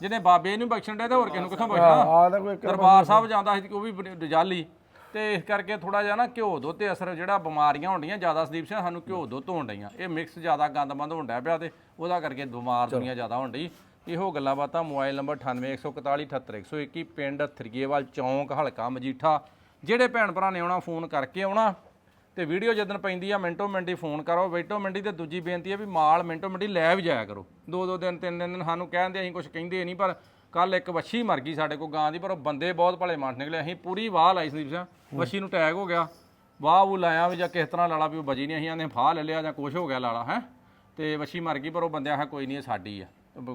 ਜਿਹਨੇ ਬਾਬੇ ਨੂੰ ਬਖਸ਼ਣ ਦੇ ਤੇ ਹੋਰ ਕਿਸ ਨੂੰ ਕਿੱਥੋਂ ਬਖਸ਼ਣਾ? ਆ ਤਾਂ ਕੋਈ ਇੱਕ ਦਰਬਾਰ ਸਾਹਿਬ ਜਾਂਦਾ ਸੀ ਉਹ ਵੀ ਰਜਾਲੀ। ਤੇ ਇਸ ਕਰਕੇ ਥੋੜਾ ਜਿਹਾ ਨਾ ਘਿਓ ਦੁੱਧ ਤੇ ਅਸਰ ਜਿਹੜਾ ਬਿਮਾਰੀਆਂ ਹੁੰਦੀਆਂ ਜ਼ਿਆਦਾ ਸੰਦੀਪ ਸਿੰਘ ਸਾਨੂੰ ਘਿਓ ਦੁੱਧ ਹੋਣ ਡਈਆਂ। ਇਹ ਮਿਕਸ ਜ਼ਿਆਦਾ ਗੰਦਮੰਦ ਡਿਆ ਪਿਆ ਤੇ ਉਹਦਾ ਕਰਕੇ ਬਿਮਾਰ ਦੁਨੀਆ ਜ਼ਿਆਦਾ ਹੋਣ ਡਈ। ਇਹੋ ਗੱਲਾਂ ਬਾਤਾਂ ਮੋਬਾਈਲ ਨੰਬਰ 9814478121 ਪਿੰਡ ਥਰੀਏਵਾਲ ਚੌਂਕ ਹਲਕਾ ਮਜੀਠਾ। ਜਿਹੜੇ ਭੈਣ ਭਰਾ ਨੇ ਆਉਣਾ, ਫੋਨ ਕਰਕੇ ਆਉਣਾ ਤੇ ਵੀਡੀਓ ਜਦੋਂ ਪੈਂਦੀ ਆ, ਮਿੰਟੋ ਮਿੰਟੀ ਫੋਨ ਕਰੋ। ਮਿੰਟੋ ਮਿੰਟੀ ਤੇ ਦੂਜੀ ਬੇਨਤੀ ਹੈ ਵੀ ਮਾਲ ਮਿੰਟੋ ਮਿੰਟੀ ਲੈ ਵੀ ਜਾਇਆ ਕਰੋ। ਦੋ ਦੋ ਦਿਨ, ਤਿੰਨ ਦਿਨ ਸਾਨੂੰ ਕਹਿੰਦੇ, ਅਸੀਂ ਕੁਝ ਕਹਿੰਦੇ ਨਹੀਂ, ਪਰ ਕੱਲ ਇੱਕ ਵੱਛੀ ਮਰ ਗਈ ਸਾਡੇ ਕੋਲ ਗਾਂ ਦੀ, ਪਰ ਉਹ ਬੰਦੇ ਬਹੁਤ ਭਲੇ ਮਾਨਸ ਨਿਕਲੇ। ਅਸੀਂ ਪੂਰੀ ਵਾਹ ਲਾਈ ਸੀ ਸਿੰਘ। ਵੱਛੀ ਨੂੰ ਟੈਗ ਹੋ ਗਿਆ। ਵਾਹ ਉਹ ਲਾਇਆ ਵੀ ਜਾਂ ਕਿਸ ਤਰ੍ਹਾਂ ਲਾਲਾ ਵੀ ਉਹ ਬਜੀ ਨਹੀਂ, ਅਸੀਂ ਆਂਦੇ ਫਾਹ ਲੈ ਲਿਆ ਜਾਂ ਕੁਝ ਹੋ ਗਿਆ ਲਾਲਾ, ਹੈ। ਤੇ ਵੱਛੀ ਮਰ ਗਈ, ਪਰ ਉਹ ਬੰਦਿਆਂ ਆਖਿਆ ਕੋਈ ਨਹੀਂ, ਇਹ ਸਾਡੀ ਆ।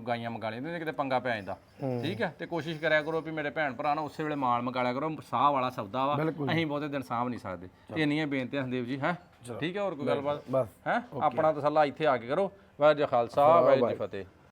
ਗਾਈਆਂ ਮੰਗਾ ਲੈਂਦੇ ਨੇ ਕਿਤੇ ਪੰਗਾ ਪੈ ਜਾਂਦਾ। ਠੀਕ ਹੈ? ਤੇ ਕੋਸ਼ਿਸ਼ ਕਰਿਆ ਕਰੋ ਵੀ ਮੇਰੇ ਭੈਣ ਭਰਾ ਨਾ ਉਸੇ ਵੇਲੇ ਮਾਲ ਮੰਗਾ ਲਿਆ ਕਰੋ ਸਾਹ ਵਾਲਾ ਸੌਦਾ ਵਾ। ਅਸੀਂ ਬਹੁਤੇ ਦਿਨ ਸਾਂਭ ਨਹੀਂ ਸਕਦੇ। ਇੰਨੀਆਂ ਬੇਨਤੀਆਂ ਸੰਦੀਪ ਜੀ ਹੈ? ਠੀਕ ਹੈ ਹੋਰ ਕੋਈ ਗੱਲਬਾਤ? ਹੈ? ਆਪਣਾ ਤਸੱਲਾ ਇੱਥੇ ਆ ਕੇ ਕਰੋ। ਵਾਹਿਗੁਰੂ ਖਾਲਸਾ ਵਾਹਿਗੁਰੂ। ਫਤਿਹ।